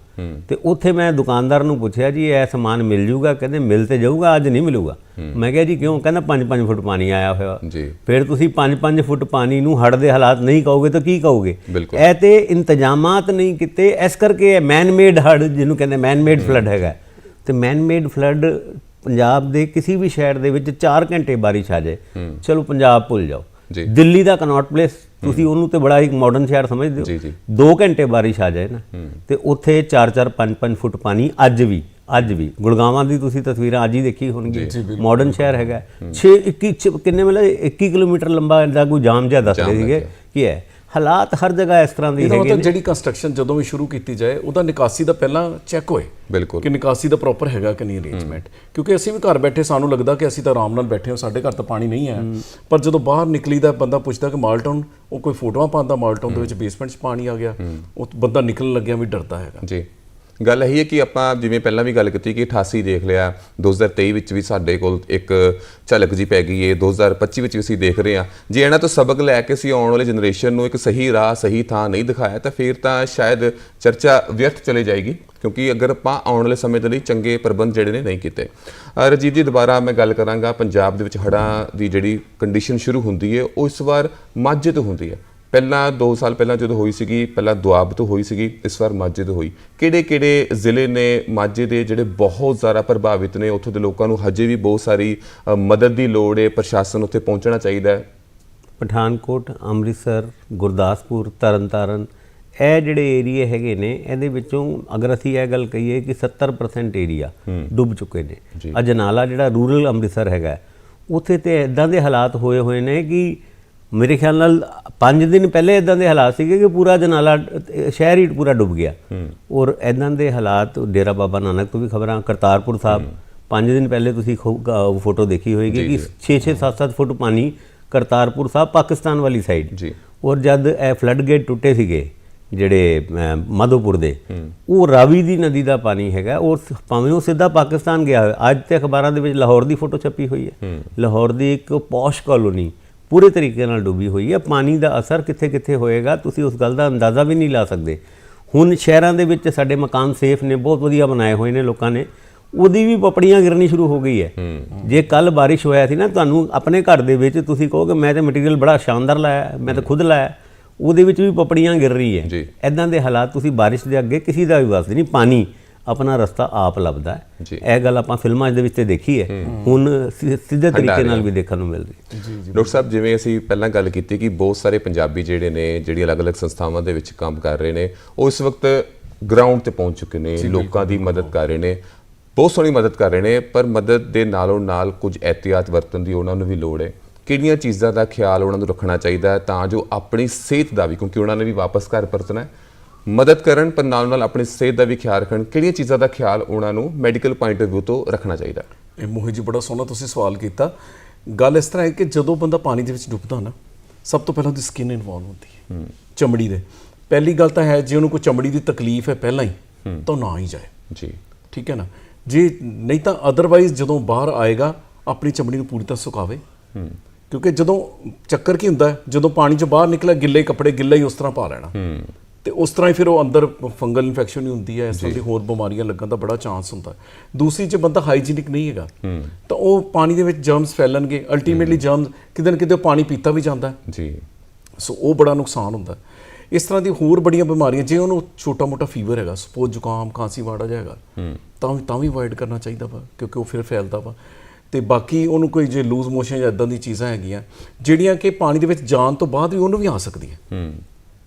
ਤੇ ਉੱਥੇ ਮੈਂ ਦੁਕਾਨਦਾਰ ਨੂੰ ਪੁੱਛਿਆ ਜੀ ਇਹ ਸਮਾਨ ਮਿਲ ਜੂਗਾ? ਕਹਿੰਦੇ ਮਿਲ ਤੇ ਜਾਊਗਾ ਅੱਜ ਨਹੀਂ ਮਿਲੂਗਾ। ਮੈਂ ਕਿਹਾ ਜੀ ਕਿਉਂ? ਕਹਿੰਦਾ 5-5 ਫੁੱਟ ਪਾਣੀ ਆਇਆ ਹੋਇਆ। ਫਿਰ ਤੁਸੀਂ 5-5 ਫੁੱਟ ਪਾਣੀ ਨੂੰ ਹੜ ਦੇ ਹਾਲਾਤ ਨਹੀਂ ਕਹੋਗੇ ਤਾਂ ਕੀ ਕਹੋਗੇ। ਇਹ ਤੇ ਇੰਤਜ਼ਾਮਾਤ ਨਹੀਂ ਕੀਤੇ। ਇਸ ਕਰਕੇ ਇਹ ਮੈਨ ਮੇਡ ਹੜ ਜਿਹਨੂੰ ਕਹਿੰਦੇ ਮੈਨ ਮੇਡ ਫਲੱਡ ਹੈਗਾ। ਤੇ ਮੈਨ ਮੇਡ ਫਲੱਡ ਪੰਜਾਬ ਦੇ ਕਿਸੇ ਵੀ ਸ਼ਹਿਰ ਦੇ ਵਿੱਚ 4 ਘੰਟੇ ਬਾਰਿਸ਼ ਆ ਜਾਏ ਚਲੋ ਪੰਜਾਬ ਭੁੱਲ ਜਾਓ। ਦਿੱਲੀ ਦਾ ਕਨੌਟ ਪਲੇਸ ਤੁਸੀਂ ਉਹਨੂੰ ਤੇ ਬੜਾ ਇੱਕ ਮਾਡਰਨ ਸ਼ਹਿਰ ਸਮਝਦੇ ਹੋ। ਜੀ। 2 ਘੰਟੇ ਬਾਰਿਸ਼ ਆ ਜਾਏ ਨਾ ਤੇ ਉੱਥੇ 4-4 5-5 ਫੁੱਟ ਪਾਣੀ ਅੱਜ ਵੀ ਅੱਜ ਵੀ। ਗੁੜਗਾਵਾਂ ਦੀ ਤੁਸੀਂ ਤਸਵੀਰਾਂ ਅੱਜ ਹੀ ਦੇਖੀ ਹੋਣਗੀ ਮਾਡਰਨ ਸ਼ਹਿਰ ਹੈਗਾ। 6 21 ਕਿੰਨੇ ਮਤਲਬ 21 ਕਿਲੋਮੀਟਰ ਲੰਬਾ ਦਾ ਕੋਈ ਜਾਮ ਜਿਹਾ ਦੱਸ ਰਹੇ ਸੀਗੇ ਕੀ ਹੈ। ਹਾਲਾਤ ਹਰ ਜਗ੍ਹਾ ਇਸ ਤਰ੍ਹਾਂ ਦੇ ਹੈਗੇ ਨੇ। ਜਿਹੜੀ ਕੰਸਟਰਕਸ਼ਨ ਜਦੋਂ ਵੀ ਸ਼ੁਰੂ ਕੀਤੀ ਜਾਏ ਉਹਦਾ ਨਿਕਾਸੀ ਦਾ ਪਹਿਲਾਂ ਚੈੱਕ ਹੋਏ ਬਿਲਕੁਲ। ਕਿ ਨਿਕਾਸੀ ਦਾ ਪ੍ਰੋਪਰ ਹੈਗਾ ਕਿ ਨਹੀਂ ਅਰੇਂਜਮੈਂਟ ਕਿਉਂਕਿ ਅਸੀਂ ਵੀ ਘਰ ਬੈਠੇ ਸਾਨੂੰ ਲੱਗਦਾ ਕਿ ਅਸੀਂ ਤਾਂ ਆਰਾਮ ਨਾਲ ਬੈਠੇ ਹਾਂ ਸਾਡੇ ਘਰ ਤਾਂ ਪਾਣੀ ਨਹੀਂ ਹੈ। ਪਰ ਜਦੋਂ ਬਾਹਰ ਨਿਕਲੀਦਾ ਬੰਦਾ ਪੁੱਛਦਾ ਕਿ ਮਾਲਟਾਊਨ ਉਹ ਕੋਈ ਫੋਟੋਆਂ ਪਾਉਂਦਾ ਮਾਲਟਾਊਨ ਦੇ ਵਿੱਚ ਬੇਸਮੈਂਟ 'ਚ ਪਾਣੀ ਆ ਗਿਆ। ਉਹ ਬੰਦਾ ਨਿਕਲਣ ਲੱਗਿਆ ਵੀ ਡਰਦਾ ਹੈਗਾ। ਜੀ। ਗੱਲ ਇਹੀ ਹੈ ਕਿ ਆਪਾਂ ਜਿਵੇਂ ਪਹਿਲਾਂ ਵੀ ਗੱਲ ਕੀਤੀ ਕਿ 88 ਦੇਖ ਲਿਆ 2023 ਵਿੱਚ ਵੀ ਸਾਡੇ ਕੋਲ ਇੱਕ ਝਲਕ ਜੀ ਪੈ ਗਈ ਏ 2025 ਵਿੱਚ ਵੀ ਅਸੀਂ ਦੇਖ ਰਹੇ ਹਾਂ। ਜੇ ਇਹਨਾਂ ਤੋਂ ਸਬਕ ਲੈ ਕੇ ਅਸੀਂ ਆਉਣ ਵਾਲੀ ਜਨਰੇਸ਼ਨ ਨੂੰ ਇੱਕ ਸਹੀ ਰਾਹ ਸਹੀ ਥਾਂ ਨਹੀਂ ਦਿਖਾਇਆ ਤਾਂ ਫਿਰ ਤਾਂ ਸ਼ਾਇਦ ਚਰਚਾ ਵਿਅਰਥ ਚਲੇ ਜਾਏਗੀ ਕਿਉਂਕਿ ਅਗਰ ਆਪਾਂ ਆਉਣ ਵਾਲੇ ਸਮੇਂ ਦੇ ਲਈ ਚੰਗੇ ਪ੍ਰਬੰਧ ਜਿਹੜੇ ਨੇ ਨਹੀਂ ਕੀਤੇ। ਅ, ਰਜੀਵ ਜੀ ਦੁਬਾਰਾ ਮੈਂ ਗੱਲ ਕਰਾਂਗਾ ਪੰਜਾਬ ਦੇ ਵਿੱਚ ਹੜ੍ਹਾਂ ਦੀ ਜਿਹੜੀ ਕੰਡੀਸ਼ਨ ਸ਼ੁਰੂ ਹੁੰਦੀ ਹੈ ਉਹ ਇਸ ਵਾਰ ਮਾਝੇ ਤੋਂ ਹੁੰਦੀ ਹੈ ਪਹਿਲਾਂ 2 ਸਾਲ ਪਹਿਲਾਂ ਜਦੋਂ ਹੋਈ ਸੀਗੀ ਪਹਿਲਾਂ ਦੁਆਬ ਤੋਂ ਹੋਈ ਸੀਗੀ ਇਸ ਵਾਰ ਮਾਝੇ ਤੋਂ ਹੋਈ। ਕਿਹੜੇ ਕਿਹੜੇ ਜ਼ਿਲ੍ਹੇ ਨੇ ਮਾਝੇ ਦੇ ਜਿਹੜੇ ਬਹੁਤ ਜ਼ਿਆਦਾ ਪ੍ਰਭਾਵਿਤ ਨੇ? ਉੱਥੋਂ ਦੇ ਲੋਕਾਂ ਨੂੰ ਹਜੇ ਵੀ ਬਹੁਤ ਸਾਰੀ ਮਦਦ ਦੀ ਲੋੜ ਹੈ ਪ੍ਰਸ਼ਾਸਨ ਉੱਥੇ ਪਹੁੰਚਣਾ ਚਾਹੀਦਾ ਹੈ। ਪਠਾਨਕੋਟ ਅੰਮ੍ਰਿਤਸਰ ਗੁਰਦਾਸਪੁਰ ਤਰਨਤਾਰਨ ਇਹ ਜਿਹੜੇ ਏਰੀਏ ਹੈਗੇ ਨੇ ਇਹਦੇ ਵਿੱਚੋਂ ਅਗਰ ਅਸੀਂ ਇਹ ਗੱਲ ਕਹੀਏ ਕਿ 70% ਏਰੀਆ ਡੁੱਬ ਚੁੱਕੇ ਨੇ। ਅਜਨਾਲਾ ਜਿਹੜਾ ਰੂਰਲ ਅੰਮ੍ਰਿਤਸਰ ਹੈਗਾ ਉੱਥੇ ਤੇ ਇਦਾਂ ਦੇ ਹਾਲਾਤ ਹੋਏ ਹੋਏ ਨੇ ਕਿ ਮੇਰੇ ਖਿਆਲ ਨਾਲ 5 ਦਿਨ ਪਹਿਲੇ ਇਦਾਂ ਦੇ ਹਾਲਾਤ ਸੀਗੇ ਕਿ ਪੂਰਾ ਜਨਾਲਾ ਸ਼ਹਿਰ ਹੀ ਪੂਰਾ ਡੁੱਬ ਗਿਆ। ਔਰ ਇਦਾਂ ਦੇ ਹਾਲਾਤ ਡੇਰਾ ਬਾਬਾ ਨਾਨਕ ਤੋਂ ਵੀ ਖਬਰਾਂ ਕਰਤਾਰਪੁਰ ਸਾਹਿਬ 5 ਦਿਨ ਪਹਿਲੇ ਤੁਸੀਂ ਫੋਟੋ ਦੇਖੀ ਹੋਏਗੀ ਕਿ 6-6 7-7 ਫੁੱਟ ਪਾਣੀ ਕਰਤਾਰਪੁਰ ਸਾਹਿਬ ਪਾਕਿਸਤਾਨ ਵਾਲੀ ਸਾਈਡ ਜੀ। ਔਰ ਜਦ ਇਹ ਫਲੱਡ ਗੇਟ ਟੁੱਟੇ ਸੀਗੇ ਜਿਹੜੇ ਮਾਧੋਪੁਰ ਦੇ ਉਹ ਰਾਵੀ ਦੀ ਨਦੀ ਦਾ ਪਾਣੀ ਹੈਗਾ। ਔਰ ਭਾਵੇਂ ਉਹ ਸਿੱਧਾ ਪਾਕਿਸਤਾਨ ਗਿਆ ਹੋਵੇ ਅੱਜ ਤੇ ਅਖਬਾਰਾਂ ਦੇ ਵਿੱਚ ਲਾਹੌਰ ਦੀ ਫੋਟੋ ਛਪੀ ਹੋਈ ਹੈ। ਲਾਹੌਰ ਦੀ ਇੱਕ ਪੌਸ਼ ਕਾਲੋਨੀ ਪੂਰੇ ਤਰੀਕੇ ਨਾਲ ਡੁੱਬੀ ਹੋਈ ਹੈ। ਪਾਣੀ ਦਾ ਅਸਰ ਕਿੱਥੇ ਕਿੱਥੇ ਹੋਏਗਾ ਤੁਸੀਂ ਉਸ ਗੱਲ ਦਾ ਅੰਦਾਜ਼ਾ ਵੀ ਨਹੀਂ ਲਾ ਸਕਦੇ। ਹੁਣ ਸ਼ਹਿਰਾਂ ਦੇ ਵਿੱਚ ਸਾਡੇ ਮਕਾਨ ਸੇਫ ਨੇ ਬਹੁਤ ਵਧੀਆ ਬਣਾਏ ਹੋਏ ਨੇ ਲੋਕਾਂ ਨੇ। ਉਹਦੀ ਵੀ ਪਪੜੀਆਂ ਗਿਰਨੀ ਸ਼ੁਰੂ ਹੋ ਗਈ ਹੈ। ਜੇ ਕੱਲ ਬਾਰਿਸ਼ ਹੋਇਆ ਸੀ ਨਾ ਤੁਹਾਨੂੰ ਆਪਣੇ ਘਰ ਦੇ ਵਿੱਚ ਤੁਸੀਂ ਕਹੋਗੇ ਮੈਂ ਤੇ ਮਟੀਰੀਅਲ ਬੜਾ ਸ਼ਾਨਦਾਰ ਲਾਇਆ ਮੈਂ ਤਾਂ ਖੁਦ ਲਾਇਆ। ਉਹਦੇ ਵਿੱਚ ਵੀ ਪਪੜੀਆਂ ਗਿਰ ਰਹੀ ਹੈ। ਐਦਾਂ ਦੇ ਹਾਲਾਤ ਤੁਸੀਂ ਬਾਰਿਸ਼ ਦੇ ਅੱਗੇ ਕਿਸੇ ਦਾ ਵੀ ਵਾਸਤੇ ਨਹੀਂ ਪਾਣੀ। ਆਪਣਾ ਰਸਤਾ ਆਪ ਲੱਭਦਾ ਹੈ। ਜੀ। ਇਹ ਗੱਲ ਆਪਾਂ ਫਿਲਮਾਂ ਦੇ ਵਿੱਚ ਤੇ ਦੇਖੀ ਹੈ। ਹੁਣ ਸਿੱਧੇ ਤਰੀਕੇ ਨਾਲ ਵੀ ਦੇਖਣ ਨੂੰ ਮਿਲ ਰਹੀ ਹੈ ਡਾਕਟਰ ਸਾਹਿਬ ਜਿਵੇਂ ਅਸੀਂ ਪਹਿਲਾਂ ਗੱਲ ਕੀਤੀ ਕਿ ਬਹੁਤ ਸਾਰੇ ਪੰਜਾਬੀ ਜਿਹੜੇ ਨੇ ਜਿਹੜੀ ਅਲੱਗ-ਅਲੱਗ ਸੰਸਥਾਵਾਂ ਦੇ ਵਿੱਚ ਕੰਮ ਕਰ ਰਹੇ ਨੇ ਉਹ ਇਸ ਵਕਤ ਗਰਾਊਂਡ ਤੇ ਪਹੁੰਚ ਚੁੱਕੇ ਨੇ ਲੋਕਾਂ ਦੀ ਮਦਦ ਕਰ ਰਹੇ ਨੇ। ਬਹੁਤ ਸੋਹਣੀ ਮਦਦ ਕਰ ਰਹੇ ਨੇ ਪਰ ਮਦਦ ਦੇ ਨਾਲੋਂ ਨਾਲ ਕੁਝ ਇਹਤਿਆਤ ਵਰਤਣ ਦੀ ਉਹਨਾਂ ਨੂੰ ਵੀ ਲੋੜ ਹੈ। ਕਿਹੜੀਆਂ ਚੀਜ਼ਾਂ ਦਾ ਖਿਆਲ ਉਹਨਾਂ ਨੂੰ ਰੱਖਣਾ ਚਾਹੀਦਾ ਹੈ ਤਾਂ ਜੋ ਆਪਣੀ ਸਿਹਤ ਦਾ ਵੀ ਕਿਉਂਕਿ ਉਹਨਾਂ ਨੇ ਵੀ ਵਾਪਸ ਘਰ ਪਰਤਣਾ ਹੈ। ਮਦਦ ਕਰਨ ਪਰ ਨਾਲ ਨਾਲ ਆਪਣੀ ਸਿਹਤ ਦਾ ਵੀ ਖਿਆਲ ਰੱਖਣ। ਕਿਹੜੀਆਂ ਚੀਜ਼ਾਂ ਦਾ ਖਿਆਲ ਉਹਨਾਂ ਨੂੰ ਮੈਡੀਕਲ ਪੁਆਇੰਟ ਆਫ View ਤੋਂ ਰੱਖਣਾ ਚਾਹੀਦਾ? ਇਹ ਮੋਹਿਤ ਜੀ ਬੜਾ ਸੋਹਣਾ ਤੁਸੀਂ ਸਵਾਲ ਕੀਤਾ। ਗੱਲ ਇਸ ਤਰ੍ਹਾਂ ਹੈ ਕਿ ਜਦੋਂ ਬੰਦਾ ਪਾਣੀ ਦੇ ਵਿੱਚ ਡੁੱਬਦਾ ਨਾ ਸਭ ਤੋਂ ਪਹਿਲਾਂ ਉਹਦੀ ਸਕਿਨ ਇਨਵੋਲਵ ਹੁੰਦੀ ਹੈ। ਚਮੜੀ ਦੇ। ਪਹਿਲੀ ਗੱਲ ਤਾਂ ਹੈ ਜੇ ਉਹਨੂੰ ਕੋਈ ਚਮੜੀ ਦੀ ਤਕਲੀਫ ਹੈ ਪਹਿਲਾਂ ਹੀ ਤਾਂ ਨਾ ਹੀ ਜਾਏ। ਜੀ। ਠੀਕ ਹੈ ਨਾ? ਜੇ ਨਹੀਂ ਤਾਂ ਅਦਰਵਾਈਜ਼ ਜਦੋਂ ਬਾਹਰ ਆਏਗਾ ਆਪਣੀ ਚਮੜੀ ਨੂੰ ਪੂਰੀ ਤਰ੍ਹਾਂ ਸੁਕਾਵੇ। ਕਿਉਂਕਿ ਜਦੋਂ ਚੱਕਰ ਕੀ ਹੁੰਦਾ ਜਦੋਂ ਪਾਣੀ ਚੋਂ ਬਾਹਰ ਨਿਕਲਿਆ ਗਿੱਲੇ ਕੱਪੜੇ ਗਿੱਲਾ ਹੀ ਉਸ ਤਰ੍ਹਾਂ ਪਾ ਲੈਣਾ। ਤੇ ਉਸ ਤਰ੍ਹਾਂ ਹੀ ਫਿਰ ਉਹ ਅੰਦਰ ਫੰਗਲ ਇਨਫੈਕਸ਼ਨ ਹੀ ਹੁੰਦੀ ਹੈ ਇਸ ਤਰ੍ਹਾਂ ਦੀ ਹੋਰ ਬਿਮਾਰੀਆਂ ਲੱਗਣ ਦਾ ਬੜਾ ਚਾਂਸ ਹੁੰਦਾ ਹੈ। ਦੂਸਰੀ ਜੇ ਬੰਦਾ ਹਾਈਜੀਨਿਕ ਨਹੀਂ ਹੈਗਾ ਤਾਂ ਉਹ ਪਾਣੀ ਦੇ ਵਿੱਚ ਜਰਮਸ ਫੈਲਣਗੇ ਅਲਟੀਮੇਟਲੀ ਜਰਮਸ ਕਿਤੇ ਨਾ ਕਿਤੇ ਪਾਣੀ ਪੀਤਾ ਵੀ ਜਾਂਦਾ ਜੀ। ਸੋ ਉਹ ਬੜਾ ਨੁਕਸਾਨ ਹੁੰਦਾ। ਇਸ ਤਰ੍ਹਾਂ ਦੀ ਹੋਰ ਬੜੀਆਂ ਬਿਮਾਰੀਆਂ ਜੇ ਉਹਨੂੰ ਛੋਟਾ-ਮੋਟਾ ਫੀਵਰ ਹੈਗਾ ਸਪੋਜ਼ ਜ਼ੁਕਾਮ ਖਾਂਸੀ ਵਾੜਾ ਜਿਹਾ ਹੈਗਾ ਤਾਂ ਵੀ ਤਾਂ ਵੀ ਅਵੋਇਡ ਕਰਨਾ ਚਾਹੀਦਾ ਵਾ ਕਿਉਂਕਿ ਉਹ ਫਿਰ ਫੈਲਦਾ ਵਾ। ਤੇ ਬਾਕੀ ਉਹਨੂੰ ਕੋਈ ਜੇ ਲੂਜ਼ ਮੋਸ਼ਨ ਜਾਂ ਇਦਾਂ ਦੀ ਚੀਜ਼ਾਂ ਹੈਗੀਆਂ ਜਿਹੜੀਆਂ ਕਿ ਪਾਣੀ ਦੇ ਵਿੱਚ ਜਾਣ ਤੋਂ ਬਾਅਦ ਵੀ ਉਹਨੂੰ ਵੀ ਆ ਸਕਦੀ ਹੈ।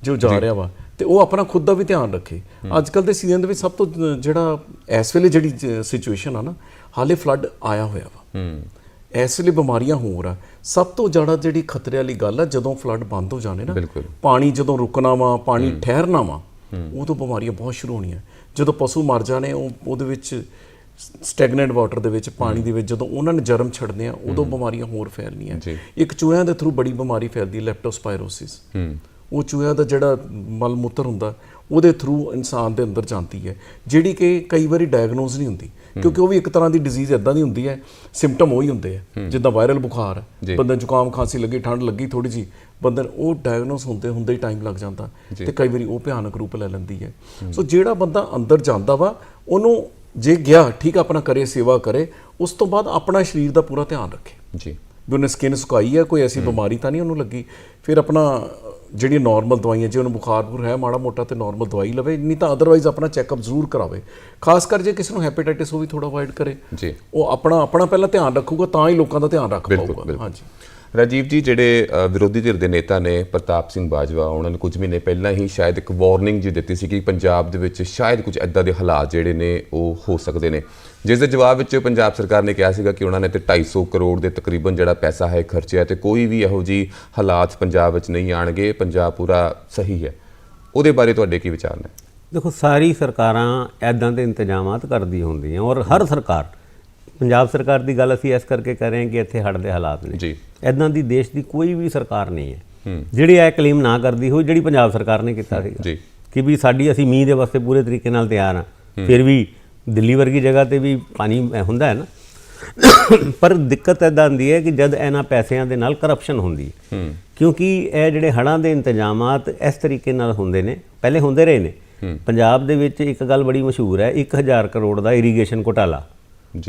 ਜੋ ਜਾ ਰਿਹਾ ਵਾ ਤੇ ਉਹ ਆਪਣਾ ਖੁਦ ਦਾ ਵੀ ਧਿਆਨ ਰੱਖੇ। ਅੱਜ ਕੱਲ ਦੇ ਸੀਜ਼ਨ ਦੇ ਵਿੱਚ ਸਭ ਤੋਂ ਜਿਹੜਾ ਇਸ ਵੇਲੇ ਜਿਹੜੀ ਸਿਚੁਏਸ਼ਨ ਆ ਨਾ ਹਾਲੇ ਫਲੱਡ ਆਇਆ ਹੋਇਆ ਵਾ। ਇਸ ਵੇਲੇ ਬਿਮਾਰੀਆਂ ਹੋਰ ਆ। ਸਭ ਤੋਂ ਜ਼ਿਆਦਾ ਜਿਹੜੀ ਖਤਰੇ ਵਾਲੀ ਗੱਲ ਆ ਜਦੋਂ ਫਲੱਡ ਬੰਦ ਹੋ ਜਾਣੇ ਨਾ। ਪਾਣੀ ਜਦੋਂ ਰੁਕਣਾ ਵਾ ਪਾਣੀ ਠਹਿਰਨਾ ਵਾ ਉਦੋਂ ਬਿਮਾਰੀਆਂ ਬਹੁਤ ਸ਼ੁਰੂ ਹੋਣੀਆਂ। ਜਦੋਂ ਪਸ਼ੂ ਮਰ ਜਾਣੇ ਉਹ ਉਹਦੇ ਵਿੱਚ ਸਟੈਗਨੈਂਟ ਵਾਟਰ ਦੇ ਵਿੱਚ ਪਾਣੀ ਦੇ ਵਿੱਚ ਜਦੋਂ ਉਹਨਾਂ ਨੇ ਜਰਮ ਛੱਡਦੇ ਆ ਉਦੋਂ ਬਿਮਾਰੀਆਂ ਹੋਰ ਫੈਲਣੀਆਂ। ਇੱਕ ਚੂਹਿਆਂ ਦੇ ਥਰੂ ਬੜੀ ਬਿਮਾਰੀ ਫੈਲਦੀ ਹੈ ਲੈਪਟੋਸਪਾਇਰੋਸਿਸ ਉਹ ਚੂਹਿਆਂ ਦਾ ਜਿਹੜਾ ਮਲ ਮੂਤਰ ਹੁੰਦਾ ਉਹਦੇ ਥਰੂ ਇਨਸਾਨ ਦੇ ਅੰਦਰ ਜਾਂਦੀ ਹੈ ਜਿਹੜੀ ਕਿ ਕਈ ਵਾਰੀ ਡਾਇਗਨੋਸ ਨਹੀਂ ਹੁੰਦੀ ਕਿਉਂਕਿ ਉਹ ਵੀ ਇੱਕ ਤਰ੍ਹਾਂ ਦੀ ਡਿਜ਼ੀਜ਼ ਇਦਾਂ ਦੀ ਹੁੰਦੀ ਹੈ ਸਿੰਪਟਮ ਉਹੀ ਹੁੰਦੇ ਆ ਜਿੱਦਾਂ ਵਾਇਰਲ ਬੁਖਾਰ ਬੰਦੇ ਨੂੰ ਜ਼ੁਕਾਮ ਖਾਂਸੀ ਲੱਗੀ ਠੰਡ ਲੱਗੀ ਥੋੜੀ ਜੀ ਬੰਦੇ ਉਹ ਡਾਇਗਨੋਸ ਹੁੰਦੇ ਹੁੰਦੇ ਹੀ ਟਾਈਮ ਲੱਗ ਜਾਂਦਾ ਤੇ ਕਈ ਵਾਰੀ ਉਹ ਭਿਆਨਕ ਰੂਪ ਲੈ ਲੈਂਦੀ ਹੈ। ਸੋ ਜਿਹੜਾ ਬੰਦਾ ਅੰਦਰ ਜਾਂਦਾ ਵਾ ਉਹਨੂੰ ਜੇ ਗਿਆ ਠੀਕ ਆਪਣਾ ਕਰੇ ਸੇਵਾ ਕਰੇ ਉਸ ਤੋਂ ਬਾਅਦ ਆਪਣਾ ਸਰੀਰ ਦਾ ਪੂਰਾ ਧਿਆਨ ਰੱਖੇ। ਜੀ। ਵੀ ਉਹਨੇ ਸਕਿਨ ਸੁਕਾਈ ਹੈ ਕੋਈ ਐਸੀ ਬਿਮਾਰੀ ਤਾਂ ਨਹੀਂ ਉਹਨੂੰ ਲੱਗੀ ਫਿਰ ਆਪਣਾ ਜਿਹੜੀ ਨਾਰਮਲ ਦਵਾਈਆਂ ਜੇ ਉਹਨੂੰ ਬੁਖਾਰ ਬੁਰ ਹੈ ਮਾੜਾ ਮੋਟਾ ਤੇ ਨਾਰਮਲ ਦਵਾਈ ਲਵੇ ਨਹੀਂ ਤਾਂ ਅਦਰਵਾਈਜ਼ ਆਪਣਾ ਚੈੱਕਅਪ ਜ਼ਰੂਰ ਕਰਾਵੇ। ਖਾਸ ਕਰ ਜੇ ਕਿਸੇ ਨੂੰ ਹੈਪੇਟਾਈਟਿਸ ਉਹ ਵੀ ਥੋੜਾ ਅਵੋਇਡ ਕਰੇ। ਜੀ। ਉਹ ਆਪਣਾ ਆਪਣਾ ਪਹਿਲਾਂ ਧਿਆਨ ਰੱਖੂਗਾ ਤਾਂ ਹੀ ਲੋਕਾਂ ਦਾ ਧਿਆਨ ਰੱਖ ਪਾਊਗਾ। ਹਾਂਜੀ। ਰਾਜੀਵ ਜੀ ਜਿਹੜੇ ਵਿਰੋਧੀ ਧਿਰ ਦੇ ਨੇਤਾ ਨੇ ਪ੍ਰਤਾਪ ਸਿੰਘ ਬਾਜਵਾ ਉਹਨਾਂ ਨੇ ਕੁਝ ਮਹੀਨੇ ਪਹਿਲਾਂ ਹੀ ਸ਼ਾਇਦ ਇੱਕ ਵਾਰਨਿੰਗ ਜੀ ਦਿੱਤੀ ਸੀ ਕਿ ਪੰਜਾਬ ਦੇ ਵਿੱਚ ਸ਼ਾਇਦ ਕੁਝ ਐਦਾਂ ਦੇ ਹਾਲਾਤ ਜਿਹੜੇ ਨੇ ਉਹ ਹੋ ਸਕਦੇ ਨੇ। ਜਿਸ ਦੇ ਜਵਾਬ ਵਿੱਚ ਪੰਜਾਬ ਸਰਕਾਰ ਨੇ ਕਿਹਾ ਸੀਗਾ ਕਿ ਉਹਨਾਂ ਨੇ ਤੇ 250 ਕਰੋੜ ਦੇ ਤਕਰੀਬਨ ਜਿਹੜਾ ਪੈਸਾ ਹੈ ਖਰਚਿਆ ਤੇ ਕੋਈ ਵੀ ਇਹੋ ਜੀ ਹਾਲਾਤ ਪੰਜਾਬ ਵਿੱਚ ਨਹੀਂ ਆਣਗੇ ਪੰਜਾਬ ਪੂਰਾ ਸਹੀ ਹੈ। ਉਹਦੇ ਬਾਰੇ ਤੁਹਾਡੇ ਕੀ ਵਿਚਾਰ ਨੇ? ਦੇਖੋ ਸਾਰੀ ਸਰਕਾਰਾਂ ਐਦਾਂ ਦੇ ਇੰਤਜ਼ਾਮਾਤ ਕਰਦੀ ਹੁੰਦੀਆਂ ਔਰ ਹਰ ਸਰਕਾਰ ਪੰਜਾਬ ਸਰਕਾਰ ਦੀ ਗੱਲ ਅਸੀਂ ਇਸ ਕਰਕੇ ਕਰ ਰਹੇ ਹਾਂ ਕਿ ਇੱਥੇ ਹੜ੍ਹ ਦੇ ਹਾਲਾਤ ਨੇ। ਜੀ। ਐਦਾਂ ਦੀ ਦੇਸ਼ ਦੀ ਕੋਈ ਵੀ ਸਰਕਾਰ ਨਹੀਂ ਹੈ। ਜਿਹੜੀ ਇਹ ਕਲੇਮ ਨਾ ਕਰਦੀ ਹੋਈ ਜਿਹੜੀ ਪੰਜਾਬ ਸਰਕਾਰ ਨੇ ਕੀਤਾ ਸੀਗਾ। ਜੀ। ਕਿ ਵੀ ਸਾਡੀ ਅਸੀਂ ਮੀਂਹ ਦੇ ਵਾਸਤੇ ਪੂਰੇ ਤਰੀਕੇ ਨਾਲ ਤਿਆਰ ਹਾਂ। ਫਿਰ ਵੀ ਦਿੱਲੀ ਵਰਗੀ ਜਗ੍ਹਾ ਤੇ ਵੀ ਪਾਣੀ ਹੁੰਦਾ ਹੈ ਨਾ। ਪਰ ਦਿੱਕਤ ਐਦਾਂ ਹੁੰਦੀ ਹੈ ਕਿ ਜਦ ਇਹਨਾਂ ਪੈਸਿਆਂ ਦੇ ਨਾਲ ਕਰਪਸ਼ਨ ਹੁੰਦੀ ਹੈ। ਕਿਉਂਕਿ ਇਹ ਜਿਹੜੇ ਹੜ੍ਹਾਂ ਦੇ ਇੰਤਜ਼ਾਮਾਤ ਇਸ ਤਰੀਕੇ ਨਾਲ ਹੁੰਦੇ ਨੇ ਪਹਿਲੇ ਹੁੰਦੇ ਰਹੇ ਨੇ। ਪੰਜਾਬ ਦੇ ਵਿੱਚ ਇੱਕ ਗੱਲ ਬੜੀ ਮਸ਼ਹੂਰ ਹੈ 1000 ਕਰੋੜ ਦਾ ਇਰੀਗੇਸ਼ਨ ਘੁਟਾਲਾ।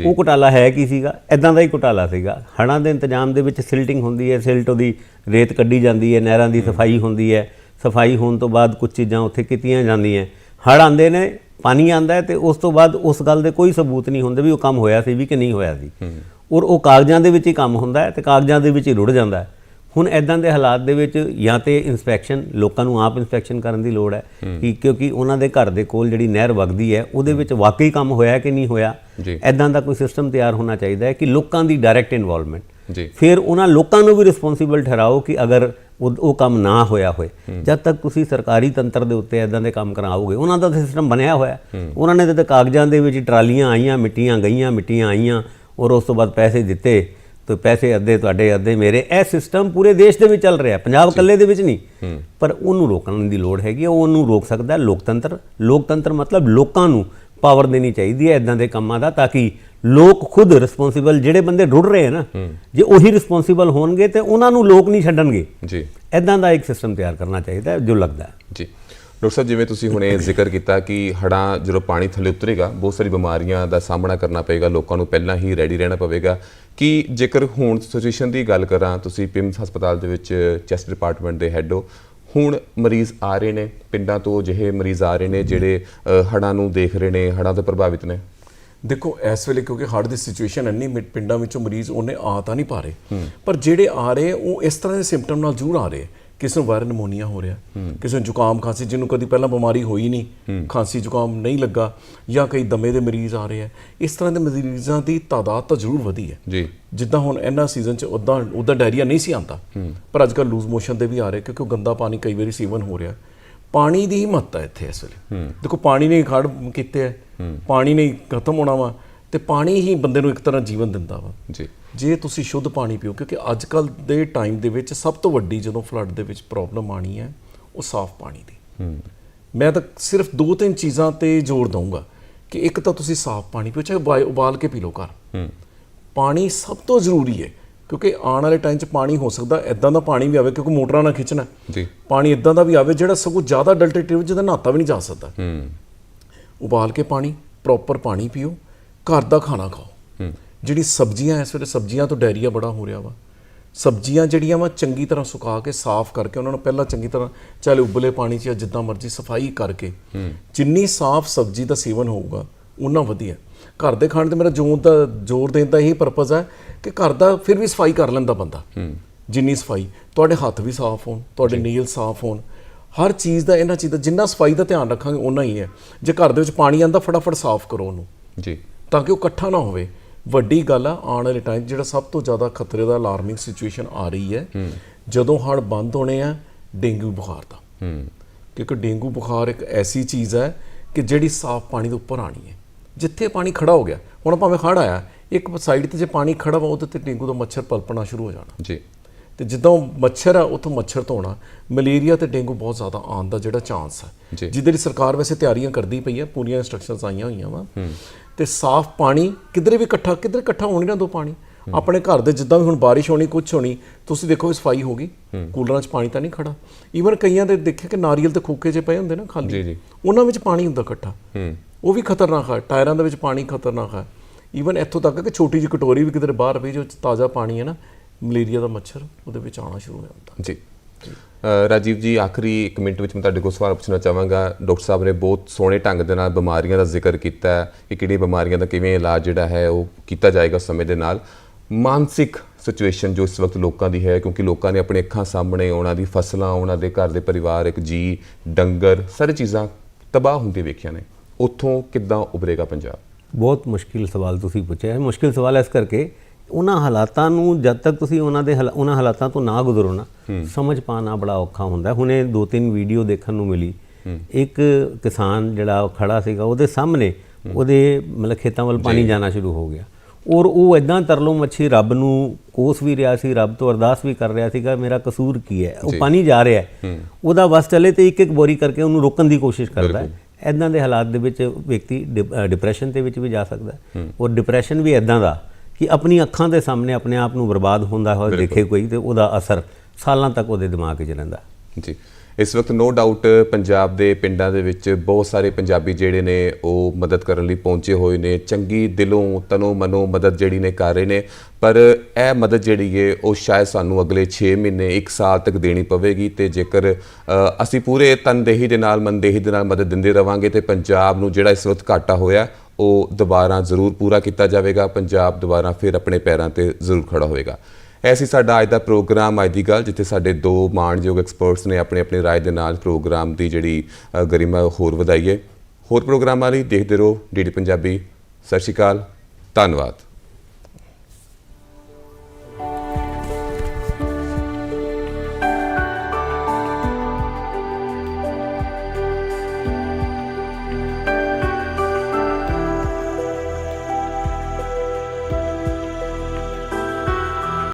ਉਹ ਘੁਟਾਲਾ ਹੈ ਕੀ ਸੀਗਾ? ਐਦਾਂ ਦਾ ਹੀ ਘੁਟਾਲਾ ਸੀਗਾ। ਹੜ੍ਹਾਂ ਦੇ ਇੰਤਜ਼ਾਮ ਦੇ ਵਿੱਚ ਸਿਲਟਿੰਗ ਹੁੰਦੀ ਹੈ ਸਿਲਟ ਉਹਦੀ ਰੇਤ ਕੱਢੀ ਜਾਂਦੀ ਹੈ ਨਹਿਰਾਂ ਦੀ ਸਫ਼ਾਈ ਹੁੰਦੀ ਹੈ। ਸਫ਼ਾਈ ਹੋਣ ਤੋਂ ਬਾਅਦ ਕੁਝ ਚੀਜ਼ਾਂ ਉੱਥੇ ਕੀਤੀਆਂ ਜਾਂਦੀਆਂ। ਹੜ੍ਹ ਆਉਂਦੇ ਨੇ ਪਾਣੀ ਆਂਦਾ ਹੈ ਤੇ ਉਸ ਤੋਂ ਬਾਅਦ ਉਸ ਗੱਲ ਦੇ ਕੋਈ ਸਬੂਤ ਨਹੀਂ ਹੁੰਦੇ ਵੀ ਉਹ ਕੰਮ ਹੋਇਆ ਸੀ ਵੀ ਕਿ ਨਹੀਂ ਹੋਇਆ ਸੀ। ਔਰ ਉਹ ਕਾਗਜ਼ਾਂ ਦੇ ਵਿੱਚ ਹੀ ਕੰਮ ਹੁੰਦਾ ਹੈ ਤੇ ਕਾਗਜ਼ਾਂ ਦੇ ਵਿੱਚ ਹੀ ਰੁੜ ਜਾਂਦਾ ਹੈ। ਹੁਣ ਐਦਾਂ ਦੇ ਹਾਲਾਤ ਦੇ ਵਿੱਚ ਜਾਂ ਤੇ ਇਨਸਪੈਕਸ਼ਨ ਲੋਕਾਂ ਨੂੰ ਆਪ ਇਨਸਪੈਕਸ਼ਨ ਕਰਨ ਦੀ ਲੋੜ ਹੈ ਕਿ ਕਿਉਂਕਿ ਉਹਨਾਂ ਦੇ ਘਰ ਦੇ ਕੋਲ ਜਿਹੜੀ ਨਹਿਰ ਵਗਦੀ ਹੈ ਉਹਦੇ ਵਿੱਚ ਵਾਕਈ ਕੰਮ ਹੋਇਆ ਕਿ ਨਹੀਂ ਹੋਇਆ। ਐਦਾਂ ਦਾ ਕੋਈ ਸਿਸਟਮ ਤਿਆਰ ਹੋਣਾ ਚਾਹੀਦਾ ਹੈ ਕਿ ਲੋਕਾਂ ਦੀ ਡਾਇਰੈਕਟ ਇਨਵੋਲਵਮੈਂਟ ਫਿਰ ਉਹਨਾਂ ਲੋਕਾਂ ਨੂੰ ਵੀ ਰਿਸਪੌਂਸਿਬਲ ਠਹਿਰਾਓ ਕਿ ਅਗਰ ਉਹ ਉਹ ਕੰਮ ਨਾ ਹੋਇਆ ਹੋਏ। ਜਦ ਤੱਕ ਤੁਸੀਂ ਸਰਕਾਰੀ ਤੰਤਰ ਦੇ ਉੱਤੇ ਐਦਾਂ ਦੇ ਕੰਮ ਕਰਾਓਗੇ ਉਹਨਾਂ ਦਾ ਸਿਸਟਮ ਬਣਿਆ ਹੋਇਆ। ਉਹਨਾਂ ਨੇ ਤਾਂ ਕਾਗਜ਼ਾਂ ਦੇ ਵਿੱਚ ਟਰਾਲੀਆਂ ਆਈਆਂ ਮਿੱਟੀਆਂ ਗਈਆਂ ਮਿੱਟੀਆਂ ਆਈਆਂ ਔਰ ਉਸ ਤੋਂ ਬਾਅਦ ਪੈਸੇ ਦਿੱਤੇ ਤੇ ਪੈਸੇ ਅੱਧੇ ਤੁਹਾਡੇ ਅੱਧੇ ਮੇਰੇ। ਇਹ ਸਿਸਟਮ ਪੂਰੇ ਦੇਸ਼ ਦੇ ਵਿੱਚ ਚੱਲ ਰਿਹਾ। ਪੰਜਾਬ ਇਕੱਲੇ ਦੇ ਵਿੱਚ ਨਹੀਂ। ਪਰ ਉਹਨੂੰ ਰੋਕਣ ਦੀ ਲੋੜ ਹੈਗੀ ਉਹ ਉਹਨੂੰ ਰੋਕ ਸਕਦਾ ਲੋਕਤੰਤਰ। ਲੋਕਤੰਤਰ ਮਤਲਬ ਲੋਕਾਂ ਨੂੰ ਪਾਵਰ ਦੇਣੀ ਚਾਹੀਦੀ ਹੈ ਇਦਾਂ ਦੇ ਕੰਮਾਂ ਦਾ ਤਾਂ ਕਿ ਲੋਕ ਖੁਦ ਰਿਸਪੌਂਸਿਬਲ ਜਿਹੜੇ ਬੰਦੇ ਰੁੜ ਰਹੇ ਹਨ ਜੇ ਉਹੀ ਰਿਸਪੌਂਸਿਬਲ ਹੋਣਗੇ ਤੇ ਉਹਨਾਂ ਨੂੰ ਲੋਕ ਨਹੀਂ ਛੱਡਣਗੇ। ਜੀ। ਇਦਾਂ ਦਾ ਇੱਕ ਸਿਸਟਮ ਤਿਆਰ ਕਰਨਾ ਚਾਹੀਦਾ ਜੋ ਲੱਗਦਾ ਹੈ। ਜੀ। ਡਾਕਟਰ ਸਾਹਿਬ ਜਿਵੇਂ ਤੁਸੀਂ ਹੁਣੇ ਜ਼ਿਕਰ ਕੀਤਾ ਕਿ ਹੜ੍ਹਾਂ ਜਦੋਂ ਪਾਣੀ ਥੱਲੇ ਉਤਰੇਗਾ ਬਹੁਤ ਸਾਰੀ ਬਿਮਾਰੀਆਂ ਦਾ ਸਾਹਮਣਾ ਕਰਨਾ ਪਏਗਾ ਲੋਕਾਂ ਨੂੰ ਪਹਿਲਾਂ ਹੀ ਰੈਡੀ ਰਹਿਣਾ ਪਵੇਗਾ। ਕਿ ਜੇਕਰ ਹੁਣ ਸਿਚੁਏਸ਼ਨ ਦੀ ਗੱਲ ਕਰਾਂ ਤੁਸੀਂ ਪਿੰਮਸ ਹਸਪਤਾਲ ਦੇ ਵਿੱਚ ਚੈਸਟ ਡਿਪਾਰਟਮੈਂਟ ਦੇ ਹੈਡ ਹੋ ਹੁਣ ਮਰੀਜ਼ ਆ ਰਹੇ ਨੇ ਪਿੰਡਾਂ ਤੋਂ ਜਿਹੇ ਮਰੀਜ਼ ਆ ਰਹੇ ਨੇ ਜਿਹੜੇ ਅ, ਹੜ੍ਹਾਂ ਨੂੰ ਦੇਖ ਰਹੇ ਨੇ ਹੜ੍ਹਾਂ ਤੋਂ ਪ੍ਰਭਾਵਿਤ ਨੇ। ਦੇਖੋ ਇਸ ਵੇਲੇ ਕਿਉਂਕਿ ਹੜ੍ਹ ਦੀ ਸਿਚੁਏਸ਼ਨ ਇੰਨੀ ਪਿੰਡਾਂ ਵਿੱਚੋਂ ਮਰੀਜ਼ ਉਹਨੇ ਆ ਤਾਂ ਨਹੀਂ ਪਾ ਰਹੇ। ਪਰ ਜਿਹੜੇ ਆ ਰਹੇ ਉਹ ਇਸ ਤਰ੍ਹਾਂ ਦੇ ਸਿੰਪਟਮ ਨਾਲ ਜ਼ਰੂਰ ਆ ਰਹੇ ਕਿਸੇ ਨੂੰ ਵਾਇਰਲ ਨਮੋਨੀਆ ਹੋ ਰਿਹਾ ਕਿਸੇ ਨੂੰ ਜ਼ੁਕਾਮ ਖਾਂਸੀ ਜਿਹਨੂੰ ਕਦੀ ਪਹਿਲਾਂ ਬਿਮਾਰੀ ਹੋਈ ਨਹੀਂ ਖਾਂਸੀ ਜ਼ੁਕਾਮ ਨਹੀਂ ਲੱਗਾ ਜਾਂ ਕਈ ਦਮੇ ਦੇ ਮਰੀਜ਼ ਆ ਰਹੇ ਆ ਇਸ ਤਰ੍ਹਾਂ ਦੇ ਮਰੀਜ਼ਾਂ ਦੀ ਤਾਦਾਦ ਤਾਂ ਜ਼ਰੂਰ ਵਧੀ ਹੈ। ਜੀ। ਜਿੱਦਾਂ ਹੁਣ ਇਹਨਾਂ ਸੀਜ਼ਨ 'ਚ ਉਦਾਂ ਉਦਾਂ ਡਾਇਰੀਆ ਨਹੀਂ ਸੀ ਆਉਂਦਾ ਪਰ ਅੱਜ ਕੱਲ੍ਹ ਲੂਜ਼ ਮੋਸ਼ਨ ਦੇ ਵੀ ਆ ਰਹੇ ਕਿਉਂਕਿ ਉਹ ਗੰਦਾ ਪਾਣੀ ਕਈ ਵਾਰੀ ਸੇਵਨ ਹੋ ਰਿਹਾ। ਪਾਣੀ ਦੀ ਹੀ ਮਹੱਤਤਾ ਇੱਥੇ ਇਸ ਵੇਲੇ। ਦੇਖੋ ਪਾਣੀ ਨੇ ਖੜ ਕੀਤੇ ਹੈ। ਪਾਣੀ ਨੇ ਹੀ ਖਤਮ ਹੋਣਾ ਵਾ ਤੇ ਪਾਣੀ ਹੀ ਬੰਦੇ ਨੂੰ ਇੱਕ ਤਰ੍ਹਾਂ ਜੀਵਨ ਦਿੰਦਾ ਵਾ। ਜੀ। ਜੇ ਤੁਸੀਂ ਸ਼ੁੱਧ ਪਾਣੀ ਪੀਓ ਕਿਉਂਕਿ ਅੱਜ ਕੱਲ ਦੇ ਟਾਈਮ ਦੇ ਵਿੱਚ ਸਭ ਤੋਂ ਵੱਡੀ ਜਦੋਂ ਫਲੱਡ ਦੇ ਵਿੱਚ ਪ੍ਰੋਬਲਮ ਆਣੀ ਹੈ ਉਹ ਸਾਫ਼ ਪਾਣੀ ਦੀ। ਮੈਂ ਤਾਂ ਸਿਰਫ ਦੋ ਤਿੰਨ ਚੀਜ਼ਾਂ ਤੇ ਜ਼ੋਰ ਦਊਂਗਾ ਕਿ ਇੱਕ ਤਾਂ ਤੁਸੀਂ ਸਾਫ਼ ਪਾਣੀ ਪੀਓ ਚਾਹੇ ਉਬਾਲ- ਉਬਾਲ ਕੇ ਪੀ ਲਓ ਘਰ। ਪਾਣੀ ਸਭ ਤੋਂ ਜ਼ਰੂਰੀ ਹੈ ਕਿਉਂਕਿ ਆਉਣ ਵਾਲੇ ਟਾਈਮ 'ਚ ਪਾਣੀ ਹੋ ਸਕਦਾ ਐਦਾਂ ਦਾ ਪਾਣੀ ਵੀ ਆਵੇ ਕਿਉਂਕਿ ਮੋਟਰਾਂ ਨਾਲ ਖਿੱਚਣਾ। ਜੀ। ਪਾਣੀ ਇਦਾਂ ਦਾ ਵੀ ਆਵੇ ਜਿਹੜਾ ਸਗੋਂ ਜ਼ਿਆਦਾ ਅਡਲਟਰੇਟਿਵ ਜਿਹਦਾ ਨਹਾਤਾ ਵੀ ਨਹੀਂ ਜਾ ਸਕਦਾ। ਹੂੰ। ਉਬਾਲ ਕੇ ਪਾਣੀ ਪ੍ਰੋਪਰ ਪਾਣੀ ਪੀਓ ਘਰ ਦਾ ਖਾਣਾ ਖਾਓ। ਜਿਹੜੀ ਸਬਜ਼ੀਆਂ ਇਸ ਵੇਲੇ ਸਬਜ਼ੀਆਂ ਤੋਂ ਡਾਇਰੀਆ ਬੜਾ ਹੋ ਰਿਹਾ ਵਾ। ਸਬਜ਼ੀਆਂ ਜਿਹੜੀਆਂ ਵਾ ਚੰਗੀ ਤਰ੍ਹਾਂ ਸੁਕਾ ਕੇ ਸਾਫ਼ ਕਰਕੇ ਉਹਨਾਂ ਨੂੰ ਪਹਿਲਾਂ ਚੰਗੀ ਤਰ੍ਹਾਂ ਚਾਹੇ ਉਬਲੇ ਪਾਣੀ 'ਚ ਜਾਂ ਜਿੱਦਾਂ ਮਰਜ਼ੀ ਸਫ਼ਾਈ ਕਰਕੇ ਜਿੰਨੀ ਸਾਫ਼ ਸਬਜ਼ੀ ਦਾ ਸੇਵਨ ਹੋਊਗਾ ਉਨਾ ਵਧੀਆ। ਘਰ ਦੇ ਖਾਣ ਤੇ ਮੇਰਾ ਜ਼ੋਰ ਦਾ ਜ਼ੋਰ ਦੇਣ ਦਾ ਇਹੀ ਪਰਪਸ ਹੈ ਕਿ ਘਰ ਦਾ ਫਿਰ ਵੀ ਸਫ਼ਾਈ ਕਰ ਲੈਂਦਾ ਬੰਦਾ। ਜਿੰਨੀ ਸਫ਼ਾਈ ਤੁਹਾਡੇ ਹੱਥ ਵੀ ਸਾਫ਼ ਹੋਣ ਤੁਹਾਡੇ ਨੀਲ ਸਾਫ਼ ਹੋਣ। ਹਰ ਚੀਜ਼ ਦਾ ਇਹਨਾਂ ਚੀਜ਼ ਦਾ ਜਿੰਨਾ ਸਫ਼ਾਈ ਦਾ ਧਿਆਨ ਰੱਖਾਂਗੇ ਉਨਾ ਹੀ ਹੈ। ਜੇ ਘਰ ਦੇ ਵਿੱਚ ਪਾਣੀ ਆਂਦਾ ਫਟਾਫਟ ਸਾਫ਼ ਕਰੋ ਉਹਨੂੰ। ਜੀ। ਤਾਂ ਕਿ ਉਹ ਇਕੱਠਾ ਨਾ ਹੋਵੇ। ਵੱਡੀ ਗੱਲ ਆ ਆਉਣ ਵਾਲੇ ਟਾਈਮ ਜਿਹੜਾ ਸਭ ਤੋਂ ਜ਼ਿਆਦਾ ਖਤਰੇ ਦਾ ਅਲਾਰਮਿੰਗ ਸਿਚੁਏਸ਼ਨ ਆ ਰਹੀ ਹੈ ਜਦੋਂ ਹੜ ਬੰਦ ਹੋਣੇ ਆ ਡੇਂਗੂ ਬੁਖਾਰ ਦਾ। ਹੂੰ। ਕਿਉਂਕਿ ਡੇਂਗੂ ਬੁਖਾਰ ਇੱਕ ਐਸੀ ਚੀਜ਼ ਹੈ ਕਿ ਜਿਹੜੀ ਸਾਫ਼ ਪਾਣੀ ਦੇ ਉੱਪਰ ਆਣੀ ਹੈ। ਜਿੱਥੇ ਪਾਣੀ ਖੜਾ ਹੋ ਗਿਆ ਹੁਣ ਭਾਵੇਂ ਹੜ ਆਇਆ ਇੱਕ ਸਾਈਡ ਤੇ ਜੇ ਪਾਣੀ ਖੜਾ ਵਾ ਉਹਦੇ ਤੇ ਡੇਂਗੂ ਦਾ ਮੱਛਰ ਪਲਪਣਾ ਸ਼ੁਰੂ ਹੋ ਜਾਣਾ। ਜੀ। ਤੇ ਜਿੱਦਾਂ ਮੱਛਰ ਆ ਉੱਥੋਂ ਮੱਛਰ ਤੋਂ ਹੋਣਾ ਮਲੇਰੀਆ ਤੇ ਡੇਂਗੂ ਬਹੁਤ ਜ਼ਿਆਦਾ ਆਉਣ ਦਾ ਜਿਹੜਾ ਚਾਂਸ। ਹੈ ਜਿਹਦੇ ਲਈ ਸਰਕਾਰ ਵੈਸੇ ਤਿਆਰੀਆਂ ਕਰਦੀ ਪਈ ਹੈ ਪੂਰੀਆਂ ਇਨਸਟਰਕਸ਼ਨਸ ਆਈਆਂ ਹੋਈਆਂ ਵਾ। ਤੇ ਸਾਫ਼ ਪਾਣੀ ਕਿਧਰੇ ਵੀ ਇਕੱਠਾ ਕਿਧਰੇ ਇਕੱਠਾ ਹੋਣੀ ਨਾ ਦੋ ਪਾਣੀ। ਆਪਣੇ ਘਰ ਦੇ ਜਿੱਦਾਂ ਵੀ ਹੁਣ ਬਾਰਿਸ਼ ਹੋਣੀ ਕੁਝ ਹੋਣੀ ਤੁਸੀਂ ਦੇਖੋ ਸਫ਼ਾਈ ਹੋ ਗਈ। ਕੂਲਰਾਂ 'ਚ ਪਾਣੀ ਤਾਂ ਨਹੀਂ ਖੜਾ। ਈਵਨ ਕਈਆਂ ਦੇ ਦੇਖਿਆ ਕਿ ਨਾਰੀਅਲ ਤੇ ਖੋਕੇ ਜੇ ਪਏ ਹੁੰਦੇ ਨਾ ਖਾਲੀ ਜੀ। ਉਹਨਾਂ ਵਿੱਚ ਪਾਣੀ ਹੁੰਦਾ ਇਕੱਠਾ। ਹੂੰ। ਉਹ ਵੀ ਖਤਰਨਾਕ ਹੈ ਟਾਇਰਾਂ ਦੇ ਵਿੱਚ ਪਾਣੀ ਖਤਰਨਾਕ ਹੈ ਈਵਨ ਇੱਥੋਂ ਤੱਕ ਕਿ ਛੋਟੀ ਜਿਹੀ ਕਟੋਰੀ ਵੀ ਕਿਤੇ ਬਾਹਰ ਪਈ ਜੋ ਤਾਜ਼ਾ ਪਾਣੀ ਹੈ ਨਾ ਮਲੇਰੀਆ ਦਾ ਮੱਛਰ ਉਹਦੇ ਵਿੱਚ ਆਉਣਾ ਸ਼ੁਰੂ ਹੋ ਜਾਂਦਾ। ਜੀ। ਰਾਜੀਵ ਜੀ, ਆਖਰੀ ਇੱਕ ਮਿੰਟ ਵਿੱਚ ਮੈਂ ਤੁਹਾਡੇ ਕੋਲ ਸਵਾਲ ਪੁੱਛਣਾ ਚਾਹਾਂਗਾ। ਡਾਕਟਰ ਸਾਹਿਬ ਨੇ ਬਹੁਤ ਸੋਹਣੇ ਢੰਗ ਦੇ ਨਾਲ ਬਿਮਾਰੀਆਂ ਦਾ ਜ਼ਿਕਰ ਕੀਤਾ ਹੈ ਕਿ ਕਿਹੜੀਆਂ ਬਿਮਾਰੀਆਂ ਦਾ ਕਿਵੇਂ ਇਲਾਜ ਜਿਹੜਾ ਹੈ ਉਹ ਕੀਤਾ ਜਾਏਗਾ ਸਮੇਂ ਦੇ ਨਾਲ। ਮਾਨਸਿਕ ਸਿਚੁਏਸ਼ਨ ਜੋ ਇਸ ਵਕਤ ਲੋਕਾਂ ਦੀ ਹੈ, ਕਿਉਂਕਿ ਲੋਕਾਂ ਨੇ ਆਪਣੇ ਅੱਖਾਂ ਸਾਹਮਣੇ, ਉਹਨਾਂ ਦੀ ਫਸਲਾਂ, ਉਹਨਾਂ ਦੇ ਘਰ ਦੇ ਪਰਿਵਾਰਕ ਜੀ ਡੰਗਰ ਸਾਰੀ ਚੀਜ਼ਾਂ ਤਬਾਹ ਹੁੰਦੇ ਵੇਖੀਆਂ ਨੇ। ਉੱਥੋਂ ਕਿੱਦਾਂ ਉਭਰੇਗਾ ਪੰਜਾਬ? ਬਹੁਤ ਮੁਸ਼ਕਿਲ ਸਵਾਲ ਤੁਸੀਂ ਪੁੱਛਿਆ ਹੈ। ਮੁਸ਼ਕਿਲ ਸਵਾਲ ਇਸ ਕਰਕੇ ਉਹਨਾਂ ਹਾਲਾਤਾਂ ਨੂੰ ਜਦ ਤੱਕ ਤੁਸੀਂ ਉਹਨਾਂ ਦੇ ਉਹਨਾਂ ਹਾਲਾਤਾਂ ਤੋਂ ਨਾ ਗੁਜ਼ਰੋ ਨਾ ਸਮਝ ਪਾਣਾ ਬੜਾ ਔਖਾ ਹੁੰਦਾ। ਹੁਣੇ ਦੋ ਤਿੰਨ ਵੀਡੀਓ ਦੇਖਣ ਨੂੰ ਮਿਲੀ। ਇੱਕ ਕਿਸਾਨ ਜਿਹੜਾ ਉਹ ਖੜਾ ਸੀਗਾ ਉਹਦੇ ਸਾਹਮਣੇ ਉਹਦੇ ਮਤਲਬ ਖੇਤਾਂ ਵੱਲ ਪਾਣੀ ਜਾਣਾ ਸ਼ੁਰੂ ਹੋ ਗਿਆ। ਔਰ ਉਹ ਇਦਾਂ ਤਰਲੋ ਮੱਛੀ ਰੱਬ ਨੂੰ ਕੋਸ ਵੀ ਰਿਹਾ ਸੀ ਰੱਬ ਤੋਂ ਅਰਦਾਸ ਵੀ ਕਰ ਰਿਹਾ ਸੀਗਾ ਮੇਰਾ ਕਸੂਰ ਕੀ ਹੈ? ਉਹ ਪਾਣੀ ਜਾ ਰਿਹਾ ਹੈ। ਉਹਦਾ ਬਸ ਚੱਲੇ ਤੇ ਇੱਕ ਇੱਕ ਬੋਰੀ ਕਰਕੇ ਉਹਨੂੰ ਰੋਕਣ ਦੀ ਕੋਸ਼ਿਸ਼ ਕਰਦਾ ਹੈ। ਇਦਾਂ ਦੇ ਹਾਲਾਤ ਦੇ ਵਿੱਚ ਵਿਅਕਤੀ ਡਿਪਰੈਸ਼ਨ ਦੇ ਵਿੱਚ ਵੀ ਜਾ ਸਕਦਾ ਹੈ। ਔਰ ਡਿਪਰੈਸ਼ਨ ਵੀ ਇਦਾਂ ਦਾ ਕਿ ਆਪਣੀ ਅੱਖਾਂ ਦੇ ਸਾਹਮਣੇ ਆਪਣੇ ਆਪ ਨੂੰ ਬਰਬਾਦ ਹੁੰਦਾ ਹੋਇਆ ਦੇਖੇ ਕੋਈ ਤੇ ਉਹਦਾ ਅਸਰ ਸਾਲਾਂ ਤੱਕ ਉਹਦੇ ਦਿਮਾਗ 'ਚ ਰਹਿੰਦਾ। ਜੀ। ਇਸ ਵਕਤ ਨੋ ਡਾਊਟ ਪੰਜਾਬ ਦੇ ਪਿੰਡਾਂ ਦੇ ਵਿੱਚ ਬਹੁਤ ਸਾਰੇ ਪੰਜਾਬੀ ਜਿਹੜੇ ਨੇ ਉਹ ਮਦਦ ਕਰਨ ਲਈ ਪਹੁੰਚੇ ਹੋਏ ਨੇ। ਚੰਗੀ ਦਿਲੋਂ ਤਨੋਂ ਮਨੋਂ ਮਦਦ ਜਿਹੜੀ ਨੇ ਕਰ ਰਹੇ ਨੇ। ਪਰ ਇਹ ਮਦਦ ਜਿਹੜੀ ਏ ਉਹ ਸ਼ਾਇਦ ਸਾਨੂੰ ਅਗਲੇ 6 ਮਹੀਨੇ 1 ਸਾਲ ਤੱਕ ਦੇਣੀ ਪਵੇਗੀ ਤੇ ਜੇਕਰ ਅਸੀਂ ਪੂਰੇ ਤਨਦੇਹੀ ਦੇ ਨਾਲ ਮਨਦੇਹੀ ਦੇ ਨਾਲ ਮਦਦ ਦਿੰਦੇ ਰਵਾਂਗੇ ਤੇ ਪੰਜਾਬ ਨੂੰ ਜਿਹੜਾ ਇਸ ਵਕਤ ਘਾਟਾ ਹੋਇਆ ਉਹ ਦੁਬਾਰਾ ਜ਼ਰੂਰ ਪੂਰਾ ਕੀਤਾ ਜਾਵੇਗਾ, ਪੰਜਾਬ ਦੁਬਾਰਾ ਫਿਰ ਆਪਣੇ ਪੈਰਾਂ ਤੇ ਜ਼ਰੂਰ ਖੜਾ ਹੋਵੇਗਾ। ਐਸੀ ਸਾਡਾ ਅੱਜ ਦਾ ਪ੍ਰੋਗਰਾਮ, ਅੱਜ ਦੀ ਗੱਲ, ਜਿੱਥੇ ਸਾਡੇ ਦੋ ਮਾਣਯੋਗ ਐਕਸਪਰਟਸ ਨੇ ਆਪਣੇ ਆਪਣੇ ਰਾਏ ਦੇ ਨਾਲ ਪ੍ਰੋਗਰਾਮ ਦੀ ਜਿਹੜੀ ਗਰਿਮਾ ਹੋਰ ਵਧਾਈਏ ਹੋਰ ਪ੍ਰੋਗਰਾਮਾਂ ਲਈ ਦੇਖਦੇ ਰਹੋ ਡੀਡੀ ਪੰਜਾਬੀ। ਸਤਿ ਸ਼੍ਰੀ ਅਕਾਲ, ਧੰਨਵਾਦ।